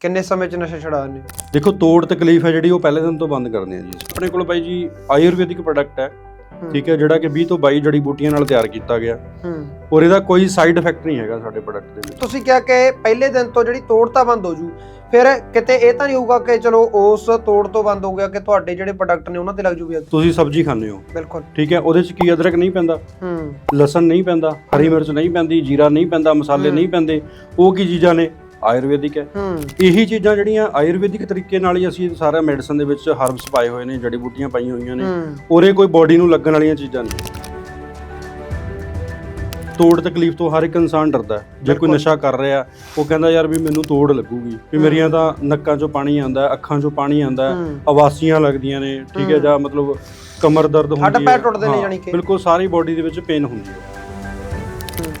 ਕਿੰਨੇ ਸਮੇਂ ਚ ਨਸ਼ਾ ਛੁਡਾ ਦਿੰਦੇ ਹੋ? ਦੇਖੋ ਤੋੜ ਤਕਲੀਫ ਹੈ ਜਿਹੜੀ ਉਹ ਪਹਿਲੇ ਦਿਨ ਤੋਂ ਬੰਦ ਕਰਨੀ ਹੈ ਜੀ। ਆਪਣੇ ਕੋਲ ਬਾਈ ਜੀ ਆਯੁਰਵੈਦਿਕ ਪ੍ਰੋਡਕਟ ਹੈ। ਠੀਕ ਹੈ ਜਿਹੜਾ ਕਿ 20 ਤੋਂ 22 ਜੜੀ ਬੂਟੀਆਂ ਨਾਲ ਤਿਆਰ ਕੀਤਾ ਗਿਆ। ਹੂੰ। ਔਰ ਇਹਦਾ ਕੋਈ ਸਾਈਡ ਇਫੈਕਟ ਨਹੀਂ ਹੈਗਾ ਸਾਡੇ ਪ੍ਰੋਡਕਟ ਦੇ ਵਿੱਚ। ਤੁਸੀਂ ਕਿਹਾ ਕਿ ਪਹਿਲੇ ਦਿਨ ਤੋਂ ਜਿਹੜੀ ਤੋੜ ਤਾਂ ਬੰਦ ਹੋ ਜੂ ਫਿਰ ਕਿਤੇ ਇਹ ਤਾਂ ਨਹੀਂ ਹੋਊਗਾ ਕਿ ਚਲੋ ਉਸ ਤੋੜ ਤੋਂ ਬੰਦ ਹੋ ਗਿਆ ਕਿ ਤੁਹਾਡੇ ਜਿਹੜੇ ਪ੍ਰੋਡਕਟ ਨੇ ਉਹਨਾਂ ਤੇ ਲੱਗ ਜੂਗੀ ਅੱਗ। ਤੁਸੀਂ ਸਬਜ਼ੀ ਖਾਂਦੇ ਹੋ। ਬਿਲਕੁਲ। ਠੀਕ ਹੈ ਉਹਦੇ ਚ ਕੀ ਅਦਰਕ ਨਹੀਂ ਪੈਂਦਾ? ਹੂੰ। ਲਸਣ ਨਹੀਂ ਪੈਂਦਾ ਹਰੀ ਮਿਰਚ ਨਹੀਂ ਪੈਂਦੀ ਜੀਰਾ ਨਹੀਂ ਪੈਂਦਾ ਮਸਾਲੇ। ਨਹੀਂ ਪੈਂਦੇ। ਉਹ ਕੀ ਚੀਜ਼ਾਂ ਨੇ? ਆਯੁਰਵੈਦਿਕ ਹੈ ਇਹੀ ਚੀਜ਼ਾਂ ਜਿਹੜੀਆਂ ਆਯੁਰਵੈਦਿਕ ਤਰੀਕੇ ਨਾਲ ਹੀ ਅਸੀਂ ਸਾਰਾ ਮੈਡੀਸਨ ਦੇ ਵਿੱਚ ਹਰਬਸ ਪਾਏ ਹੋਏ ਨੇ ਜੜੀ ਬੂਟੀਆਂ ਪਾਈਆਂ ਹੋਈਆਂ ਨੇ ਔਰ ਕੋਈ ਬਾਡੀ ਨੂੰ ਲੱਗਣ ਵਾਲੀਆਂ ਚੀਜ਼ਾਂ ਨਹੀਂ ਤੋੜ ਤਕਲੀਫ ਤੋਂ ਹਰ ਇੱਕ ਇਨਸਾਨ ਡਰਦਾ। ਜੇ ਕੋਈ। ਨਸ਼ਾ ਕਰ ਰਿਹਾ ਉਹ ਕਹਿੰਦਾ ਯਾਰ ਵੀ ਮੈਨੂੰ ਤੋੜ ਲੱਗੂਗੀ ਵੀ। ਮੇਰੀਆਂ ਤਾਂ ਨੱਕਾਂ 'ਚੋਂ ਪਾਣੀ ਆਉਂਦਾ ਅੱਖਾਂ 'ਚੋਂ ਪਾਣੀ ਆਉਂਦਾ ਆਵਾਸੀਆਂ ਲੱਗਦੀਆਂ ਨੇ ਠੀਕ ਹੈ। ਜਾਂ ਮਤਲਬ ਕਮਰ ਦਰਦ ਹੁੰਦੀ ਹੈ ਹੱਡ ਪੈਰ ਟੁੱਟਦੇ ਨੇ ਹਾਂ, ਜਾਣੀ ਕਿ। ਬਿਲਕੁਲ ਸਾਰੀ ਬਾਡੀ ਦੇ ਵਿੱਚ ਪੇਨ ਹੁੰਦੀ ਹੂੰ।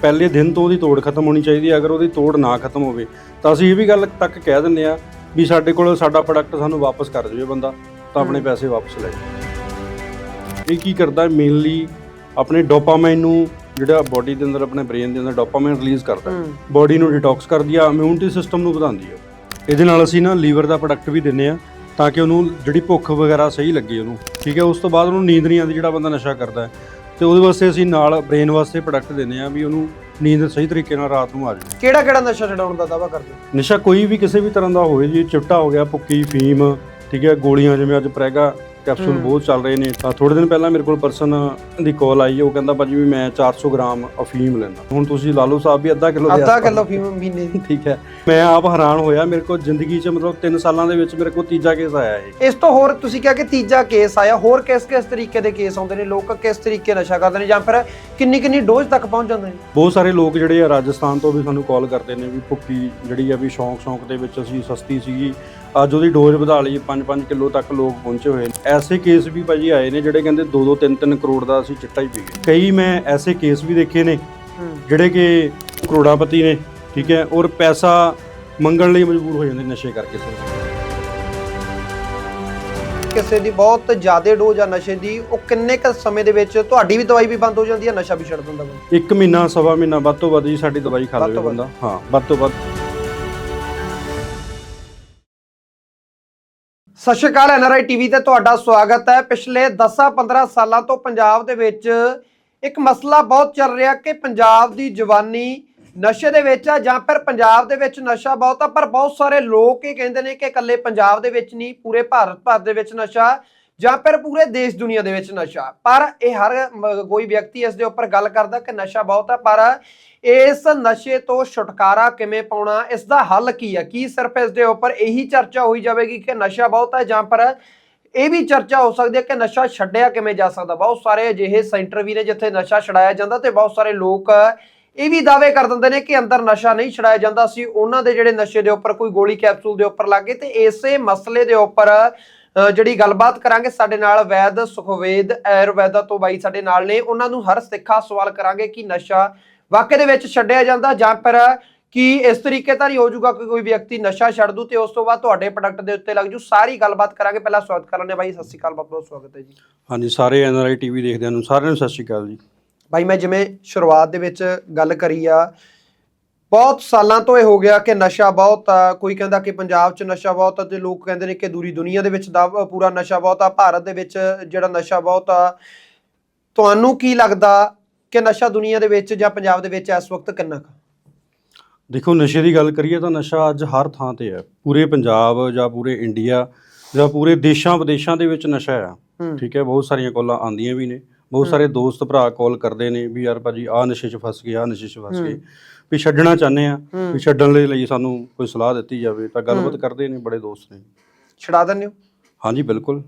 ਪਹਿਲੇ ਦਿਨ ਤੋਂ ਉਹਦੀ ਤੋੜ ਖਤਮ ਹੋਣੀ ਚਾਹੀਦੀ ਹੈ। ਅਗਰ ਉਹਦੀ ਤੋੜ ਨਾ ਖਤਮ ਹੋਵੇ ਤਾਂ ਅਸੀਂ ਇਹ ਵੀ ਗੱਲ ਤੱਕ ਕਹਿ ਦਿੰਦੇ ਆ ਵੀ ਸਾਡੇ ਕੋਲ ਸਾਡਾ ਪ੍ਰੋਡਕਟ ਸਾਨੂੰ ਵਾਪਸ ਕਰ ਜਾਵੇ ਬੰਦਾ ਤਾਂ ਆਪਣੇ। ਪੈਸੇ ਵਾਪਸ ਲੈ ਜਾਵੇ ਇਹ ਕੀ ਕਰਦਾ ਹੈ? ਮੇਨਲੀ ਆਪਣੇ ਡੋਪਾਮਾਈਨ ਨੂੰ ਜਿਹੜਾ ਬਾਡੀ ਦੇ ਅੰਦਰ ਆਪਣੇ ਬ੍ਰੇਨ ਦੇ ਅੰਦਰ ਡੋਪਾਮਾਈਨ ਰਿਲੀਜ਼ ਕਰਦਾ ਹੈ। ਹੂੰ ਬਾਡੀ ਨੂੰ ਡਿਟੌਕਸ ਕਰਦੀ ਆ ਇਮਿਊਨਿਟੀ ਸਿਸਟਮ ਨੂੰ ਵਧਾਉਂਦੀ ਆ। ਇਹਦੇ ਨਾਲ ਅਸੀਂ ਨਾ ਲੀਵਰ ਦਾ ਪ੍ਰੋਡਕਟ ਵੀ ਦਿੰਨੇ ਆ ਤਾਂ ਕਿ ਉਹਨੂੰ ਜਿਹੜੀ ਭੁੱਖ ਵਗੈਰਾ ਸਹੀ ਲੱਗੇ ਉਹਨੂੰ। ਠੀਕ ਹੈ ਉਸ ਤੋਂ ਬਾਅਦ ਉਹਨੂੰ ਨੀਂਦ ਨਹੀਂ ਆਉਂਦੀ ਜਿਹੜਾ ਬੰਦਾ ਨਸ਼ਾ ਕਰਦਾ ਹੈ। ਤੇ ਉਹਦੇ ਵਾਸਤੇ ਅਸੀਂ ਨਾਲ ਬ੍ਰੇਨ ਵਾਸਤੇ ਪ੍ਰੋਡਕਟ ਦਿੰਨੇ ਆ ਵੀ ਉਹਨੂੰ ਨੀਂਦ ਸਹੀ ਤਰੀਕੇ ਨਾਲ ਰਾਤ ਨੂੰ ਆ ਜਾਵੇ ਕਿਹੜਾ ਕਿਹੜਾ ਨਸ਼ਾ ਛਡਾਉਣ ਦਾ ਦਾਵਾ ਕਰਦੇ ਹੋ? ਨਸ਼ਾ ਕੋਈ ਵੀ ਕਿਸੇ ਵੀ ਤਰ੍ਹਾਂ ਦਾ ਹੋਵੇ ਜੀ ਚਿੱਟਾ ਹੋ ਗਿਆ ਭੁੱਕੀ ਫੀਮ ਠੀਕ ਹੈ ਗੋਲੀਆਂ ਜਿਵੇਂ ਅੱਜ ਪ੍ਰੈਗਾ ਕੈਪਸੂਲ। ਬਹੁਤ ਚੱਲ ਰਹੇ ਨੇ। ਤਾਂ ਥੋੜੇ ਦਿਨ ਪਹਿਲਾਂ ਮੇਰੇ ਕੋਲ ਪਰਸਨ ਦੀ ਕਾਲ ਆਈ ਉਹ ਕਹਿੰਦਾ ਭਾਜੀ ਵੀ ਮੈਂ 400 ਗ੍ਰਾਮ ਅਫੀਮ ਲੈਂਦਾ। ਹੁਣ ਤੁਸੀਂ ਲਾਲੂ ਸਾਹਿਬ ਵੀ ਅੱਧਾ ਕਿਲੋ ਅੱਧਾ ਕਿਲੋ ਫੀਮ ਮਹੀਨੇ ਦੀ। ਠੀਕ ਹੈ। ਮੈਂ ਆਪ ਹੈਰਾਨ ਹੋਇਆ ਮੇਰੇ ਕੋਲ ਜ਼ਿੰਦਗੀ 'ਚ ਮਤਲਬ 3 ਸਾਲਾਂ ਦੇ ਵਿੱਚ ਮੇਰੇ ਕੋਲ ਤੀਜਾ ਕੇਸ ਆਇਆ ਇਹ। ਇਸ ਤੋਂ ਹੋਰ ਤੁਸੀਂ ਕਿਹਾ ਕਿ ਤੀਜਾ ਕੇਸ ਆਇਆ ਹੋਰ ਕਿਸ ਕਿਸ ਤਰੀਕੇ ਦੇ ਕੇਸ ਆਉਂਦੇ ਨੇ? ਲੋਕ ਕਿਸ ਤਰੀਕੇ ਨਸ਼ਾ ਕਰਦੇ ਨੇ? ਜਾਂ ਫਿਰ ਕਿੰਨੀ ਕਿੰਨੀ ਡੋਜ਼ ਤੱਕ ਪਹੁੰਚ ਜਾਂਦੇ ਨੇ? ਬਹੁਤ ਸਾਰੇ ਲੋਕ ਜਿਹੜੇ ਆ ਰਾਜਸਥਾਨ ਤੋਂ ਵੀ ਸਾਨੂੰ ਕਾਲ ਕਰਦੇ ਨੇ ਵੀ ਭੁੱਕੀ ਜਿਹੜੀ ਆ ਵੀ ਸ਼ੌਂਕ ਸ਼ੌਂਕ ਦੇ ਵਿੱਚ ਅਸੀਂ ਸਸਤੀ ਸੀਗੀ ਅੱਜ ਉਹਦੀ ਡੋਜ਼ ਵਧਾ ਲਈ 5-5 ਕਿਲੋ ਤੱਕ ਲੋਕ ਪਹੁੰਚੇ ਹੋਏ ਨੇ। ਐਸੇ ਕੇਸ ਵੀ ਭਾਜੀ ਆਏ ਨੇ ਜਿਹੜੇ ਕਹਿੰਦੇ 2-2 3-3 ਕਰੋੜ ਦਾ ਅਸੀਂ ਚਿੱਟਾ ਹੀ ਪੀ ਗਏ ਕਈ ਮੈਂ ਐਸੇ ਕੇਸ ਵੀ ਦੇਖੇ ਨੇ ਜਿਹੜੇ ਕਿ ਕਰੋੜਾਪਤੀ ਨੇ ਠੀਕ ਹੈ ਔਰ ਪੈਸਾ ਮੰਗਣ ਲਈ ਮਜਬੂਰ ਹੋ ਜਾਂਦੇ ਨਸ਼ੇ ਕਰਕੇ ਕਿਸੇ ਦੀ ਬਹੁਤ ਜ਼ਿਆਦਾ ਡੋਜ਼ ਆ ਨਸ਼ੇ ਦੀ ਉਹ ਕਿੰਨੇ ਕ ਸਮੇਂ ਦੇ ਵਿੱਚ ਤੁਹਾਡੀ ਵੀ ਦਵਾਈ ਵੀ ਬੰਦ ਹੋ ਜਾਂਦੀ ਹੈ ਨਸ਼ਾ ਵੀ ਛੱਡ ਦਿੰਦਾ ਬੰਦਾ? ਇੱਕ ਮਹੀਨਾ ਸਵਾ ਮਹੀਨਾ ਵੱਧ ਤੋਂ ਵੱਧ ਜੀ ਸਾਡੀ ਦਵਾਈ ਖਾ ਲਵੇ। ਬੰਦਾ। ਹਾਂ ਵੱਧ ਤੋਂ ਵੱਧ। ਸਤਿ ਸ਼੍ਰੀ ਅਕਾਲ ਐਨਆਰਆਈ ਟੀਵੀ ਤੇ ਤੁਹਾਡਾ ਸਵਾਗਤ ਹੈ। ਪਿਛਲੇ 10-15 ਸਾਲਾਂ ਤੋਂ ਪੰਜਾਬ ਦੇ ਵਿੱਚ ਇੱਕ ਮਸਲਾ ਬਹੁਤ ਚੱਲ ਰਿਹਾ ਕਿ ਪੰਜਾਬ ਦੀ ਜਵਾਨੀ ਨਸ਼ੇ ਦੇ ਵਿੱਚ ਆ ਜਾਂ ਫਿਰ ਪੰਜਾਬ ਦੇ ਵਿੱਚ ਨਸ਼ਾ ਬਹੁਤ ਆ, ਪਰ ਬਹੁਤ ਸਾਰੇ ਲੋਕ ਇਹ ਕਹਿੰਦੇ ਨੇ ਕਿ ਇਕੱਲੇ ਪੰਜਾਬ ਦੇ ਵਿੱਚ ਨਹੀਂ, ਪੂਰੇ ਭਾਰਤ ਭਰ ਦੇ ਵਿੱਚ ਨਸ਼ਾ ਜਾਂ ਫਿਰ ਪੂਰੇ ਦੇਸ਼ ਦੁਨੀਆ ਦੇ ਵਿੱਚ ਨਸ਼ਾ। ਪਰ ਇਹ ਹਰ ਕੋਈ ਵਿਅਕਤੀ ਇਸ ਦੇ ਉੱਪਰ ਗੱਲ ਕਰਦਾ ਕਿ ਨਸ਼ਾ ਬਹੁਤ ਹੈ ਪਰ ਇਸ ਨਸ਼ੇ ਤੋਂ ਛੁਟਕਾਰਾ ਕਿਵੇਂ ਪਾਉਣਾ, ਇਸ ਦਾ ਹੱਲ ਕੀ ਹੈ ਕੀ ਸਿਰਫ ਇਸ ਦੇ ਉੱਪਰ ਇਹੀ ਚਰਚਾ ਹੋਈ ਜਾਵੇਗੀ ਕਿ ਨਸ਼ਾ ਬਹੁਤ ਹੈ ਜਾਂ ਪਰ ਇਹ ਵੀ ਚਰਚਾ ਹੋ ਸਕਦੀ ਹੈ ਕਿ ਨਸ਼ਾ ਛੱਡਿਆ ਕਿਵੇਂ ਜਾ ਸਕਦਾ? ਬਹੁਤ ਸਾਰੇ ਅਜਿਹੇ ਸੈਂਟਰ ਵੀ ਨੇ ਜਿੱਥੇ ਨਸ਼ਾ ਛਡਾਇਆ ਜਾਂਦਾ ਤੇ ਬਹੁਤ ਸਾਰੇ ਲੋਕ ਇਹ ਵੀ ਦਾਅਵੇ ਕਰ ਦਿੰਦੇ ਨੇ ਕਿ ਅੰਦਰ ਨਸ਼ਾ ਨਹੀਂ ਛਡਾਇਆ ਜਾਂਦਾ। ਸੀ ਉਹਨਾਂ ਦੇ ਜਿਹੜੇ ਨਸ਼ੇ ਦੇ ਉੱਪਰ ਕੋਈ ਗੋਲੀ ਕੈਪਸੂਲ ਦੇ ਉੱਪਰ ਲੱਗੇ ਤੇ ਇਸੇ ਮਸਲੇ ਦੇ ਉੱਪਰ ਜਿਹੜੀ ਗੱਲਬਾਤ ਕਰਾਂਗੇ ਸਾਡੇ ਨਾਲ ਵੈਦ ਸੁਖਵੇਦ ਆਯੁਰਵੈਦਾ ਤੋਂ ਬਾਈ ਸਾਡੇ ਨਾਲ ਨੇ ਉਹਨਾਂ ਨੂੰ ਹਰ ਸਿੱਖਾ ਸਵਾਲ ਕਰਾਂਗੇ ਕਿ ਨਸ਼ਾ ਵਾਕਈ ਦੇ ਵਿੱਚ ਛੱਡਿਆ ਜਾਂਦਾ ਜਾਂ ਫਿਰ ਕੀ ਇਸ ਤਰੀਕੇ ਤਾਂ ਨਹੀਂ ਹੋ ਜਾਊਗਾ ਕਿ ਕੋਈ ਵਿਅਕਤੀ ਨਸ਼ਾ ਛੱਡ ਦੂ ਤੇ ਉਸ ਤੋਂ ਬਾਅਦ ਤੁਹਾਡੇ ਪ੍ਰੋਡਕਟ ਦੇ ਉੱਤੇ ਲੱਗ ਜੂ। ਸਾਰੀ ਗੱਲਬਾਤ ਕਰਾਂਗੇ। ਪਹਿਲਾਂ ਸਵਾਗਤ ਕਰ ਲੈਂਦੇ ਹਾਂ ਬਾਈ। ਸਤਿ ਸ਼੍ਰੀ ਅਕਾਲ ਬਹੁਤ ਬਹੁਤ ਸਵਾਗਤ ਹੈ ਜੀ। ਹਾਂਜੀ ਸਾਰੇ ਐਨਆਰਆਈ ਟੀਵੀ ਦੇਖਦਿਆਂ ਨੂੰ ਸਾਰਿਆਂ ਨੂੰ ਸਤਿ ਸ਼੍ਰੀ ਅਕਾਲ ਜੀ। ਬਾਈ ਮੈਂ ਜਿਵੇਂ ਸ਼ੁਰੂਆਤ ਦੇ ਵਿੱਚ ਗੱਲ ਕਰੀ ਆ ਬਹੁਤ ਸਾਲਾਂ ਤੋਂ ਇਹ ਹੋ ਗਿਆ ਕਿ ਨਸ਼ਾ ਬਹੁਤ ਆ ਕੋਈ ਕਹਿੰਦਾ ਕਿ ਪੰਜਾਬ 'ਚ ਨਸ਼ਾ ਬਹੁਤ ਆ ਤੇ ਲੋਕ ਕਹਿੰਦੇ ਨੇ ਕਿ ਦੂਰੀ ਦੁਨੀਆ ਦੇ ਵਿੱਚ ਦਾ ਪੂਰਾ ਨਸ਼ਾ ਬਹੁਤ ਆ ਭਾਰਤ ਦੇ ਵਿੱਚ ਜਿਹੜਾ ਨਸ਼ਾ ਬਹੁਤ ਆ। ਤੁਹਾਨੂੰ ਕੀ ਲੱਗਦਾ ਕਿ ਨਸ਼ਾ ਦੁਨੀਆ ਦੇ ਵਿੱਚ ਜਾਂ ਪੰਜਾਬ ਦੇ ਵਿੱਚ ਇਸ ਵਕਤ ਕਿੰਨਾ ਕੁ? ਦੇਖੋ ਨਸ਼ੇ ਦੀ ਗੱਲ ਕਰੀਏ ਤਾਂ ਨਸ਼ਾ ਅੱਜ ਹਰ ਥਾਂ ਤੇ ਹੈ। ਪੂਰੇ ਪੰਜਾਬ ਜਾਂ ਪੂਰੇ ਇੰਡੀਆ ਜਾਂ ਪੂਰੇ ਦੇਸ਼ਾਂ ਵਿਦੇਸ਼ਾਂ ਦੇ ਵਿੱਚ ਨਸ਼ਾ ਆ ਹੂੰ। ਠੀਕ ਹੈ ਬਹੁਤ ਸਾਰੀਆਂ ਕਾਲਾਂ ਆਉਂਦੀਆਂ ਵੀ ਨੇ। ਬਹੁਤ। ਸਾਰੇ ਦੋਸਤ ਭਰਾ ਕਾਲ ਕਰਦੇ ਨੇ ਵੀ ਯਾਰ ਭਾਜੀ ਆਹ ਨਸ਼ੇ 'ਚ ਫਸ ਗਏ ਆਹ ਨਸ਼ੇ 'ਚ ਫਸ। ਗਏ। ਵੀ ਛੱਡਣਾ ਚਾਹੁੰਦੇ ਆ ਵੀ ਛੱਡਣ ਦੇ ਲਈ ਸਾਨੂੰ ਕੋਈ ਸਲਾਹ ਦਿੱਤੀ ਜਾਵੇ ਤਾਂ ਗੱਲਬਾਤ। ਕਰਦੇ ਨੇ ਬੜੇ ਦੋਸਤ ਨੇ। ਛਡਾ ਦਿੰਦੇ ਹੋ? ਹਾਂਜੀ ਬਿਲਕੁਲ।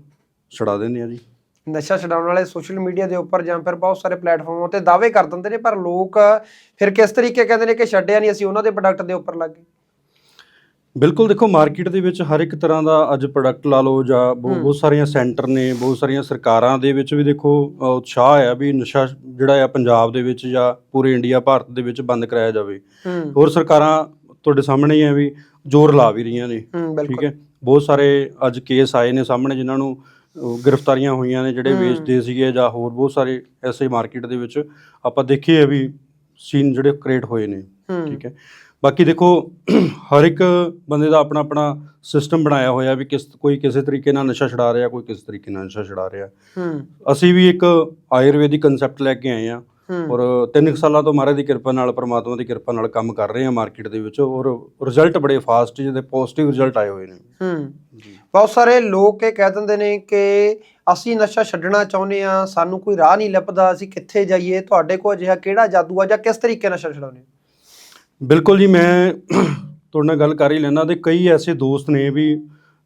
ਛਡਾ ਦਿੰਦੇ ਆ ਜੀ। ਨਸ਼ਾ ਛਡਾਉਣ ਵਾਲੇ ਸੋਸ਼ਲ ਮੀਡੀਆ ਦੇ ਉੱਪਰ ਜਾਂ ਫਿਰ ਬਹੁਤ ਸਾਰੇ ਪਲੇਟਫਾਰਮਾਂ ਤੇ ਦਾਅਵੇ ਕਰ ਦਿੰਦੇ ਨੇ ਪਰ ਲੋਕ ਫਿਰ ਕਿਸ ਤਰੀਕੇ ਕਹਿੰਦੇ ਨੇ ਕਿ ਛੱਡਿਆ ਨਹੀਂ ਅਸੀਂ ਉਹਨਾਂ ਦੇ ਪ੍ਰੋਡਕਟ ਦੇ ਉੱਪਰ ਲੱਗ ਗਏ। ਬਿਲਕੁਲ ਦੇਖੋ ਮਾਰਕੀਟ ਦੇ ਵਿੱਚ ਹਰ ਇੱਕ ਤਰ੍ਹਾਂ ਦਾ ਅੱਜ ਪ੍ਰੋਡਕਟ ਲਾ ਲਓ ਜਾਂ ਬਹੁ-। ਬਹੁਤ ਸਾਰੀਆਂ ਸੈਂਟਰ ਨੇ ਬਹੁਤ ਸਾਰੀਆਂ ਸਰਕਾਰਾਂ ਦੇ ਵਿੱਚ ਵੀ ਦੇਖੋ ਅ, ਉਤਸ਼ਾਹ ਹੈ ਵੀ ਨਸ਼ਾ ਜਿਹੜਾ ਆ ਪੰਜਾਬ ਦੇ ਵਿੱਚ ਜਾਂ ਪੂਰੇ ਇੰਡੀਆ ਭਾਰਤ ਦੇ ਵਿੱਚ ਬੰਦ ਕਰਾਇਆ ਜਾਵੇ। ਹੂੰ। ਹੋਰ ਸਰਕਾਰਾਂ ਤੁਹਾਡੇ ਸਾਹਮਣੇ ਹੀ ਹੈ ਵੀ ਜ਼ੋਰ ਲਾ ਵੀ ਰਹੀਆਂ ਨੇ। ਹੂੰ ਠੀਕ ਬਿਲਕੁਲ ਹੈ? ਬਹੁਤ ਸਾਰੇ ਅੱਜ ਕੇਸ ਆਏ ਨੇ ਸਾਹਮਣੇ ਜਿਨ੍ਹਾਂ ਨੂੰ ਗ੍ਰਿਫਤਾਰੀਆਂ ਹੋਈਆਂ ਨੇ ਜਿਹੜੇ। ਵੇਚਦੇ ਸੀਗੇ ਜਾਂ ਹੋਰ ਬਹੁਤ ਸਾਰੇ ਐਸੇ ਮਾਰਕੀਟ ਦੇ ਵਿੱਚ ਆਪਾਂ ਦੇਖੇ ਆ ਵੀ ਸੀਨ ਜਿਹੜੇ ਕ੍ਰੀਏਟ ਹੋਏ ਨੇ। ਹੂੰ। ਠੀਕ ਹੈ? ਬਾਕੀ ਦੇਖੋ ਹਰ ਇੱਕ ਬੰਦੇ ਦਾ ਆਪਣਾ ਆਪਣਾ ਸਿਸਟਮ ਬਣਾਇਆ ਹੋਇਆ ਵੀ ਕਿਸ ਕੋਈ ਕਿਸੇ ਤਰੀਕੇ ਨਾਲ ਨਸ਼ਾ ਛੁਡਾ ਰਿਹਾ ਕੋਈ ਕਿਸ ਤਰੀਕੇ ਨਾਲ ਨਸ਼ਾ ਛੁਡਾ ਰਿਹਾ। ਹੂੰ। ਅਸੀਂ ਵੀ ਇੱਕ ਆਯੁਰਵੈਦਿਕ ਕਨਸੈਪਟ ਲੈ ਕੇ ਆਏ ਆ ਹੂੰ। ਔਰ ਤਿੰਨ ਕੁ ਸਾਲਾਂ ਤੋਂ ਮਹਾਰਾਜ ਦੀ ਕਿਰਪਾ ਨਾਲ ਪਰਮਾਤਮਾ ਦੀ ਕਿਰਪਾ ਨਾਲ ਕੰਮ ਕਰ ਰਹੇ ਆ ਮਾਰਕੀਟ ਦੇ ਵਿੱਚ ਔਰ ਰਿਜ਼ਲਟ ਬੜੇ ਫਾਸਟ ਜਿਹਦੇ ਪੋਜ਼ਿਟਿਵ ਰਿਜ਼ਲਟ ਆਏ ਹੋਏ ਨੇ। ਹੂੰ। ਬਹੁਤ ਸਾਰੇ ਲੋਕ ਇਹ ਕਹਿ ਦਿੰਦੇ ਨੇ ਕਿ ਅਸੀਂ ਨਸ਼ਾ ਛੱਡਣਾ ਚਾਹੁੰਦੇ ਆ ਸਾਨੂੰ ਕੋਈ ਰਾਹ ਨਹੀਂ ਲੱਭਦਾ ਅਸੀਂ ਕਿੱਥੇ ਜਾਈਏ ਤੁਹਾਡੇ ਕੋਲ ਅਜਿਹਾ ਕਿਹੜਾ ਜਾਦੂ ਆ ਜਾਂ ਕਿਸ ਤਰੀਕੇ ਨਾਲ ਨਸ਼ਾ ਛਡਾਉਂਦੇ ਹੋ? ਬਿਲਕੁਲ ਜੀ ਮੈਂ ਤੁਹਾਡੇ ਨਾਲ ਗੱਲ ਕਰ ਹੀ ਲੈਣਾ ਤੇ ਕਈ ਐਸੇ ਦੋਸਤ ਨੇ ਵੀ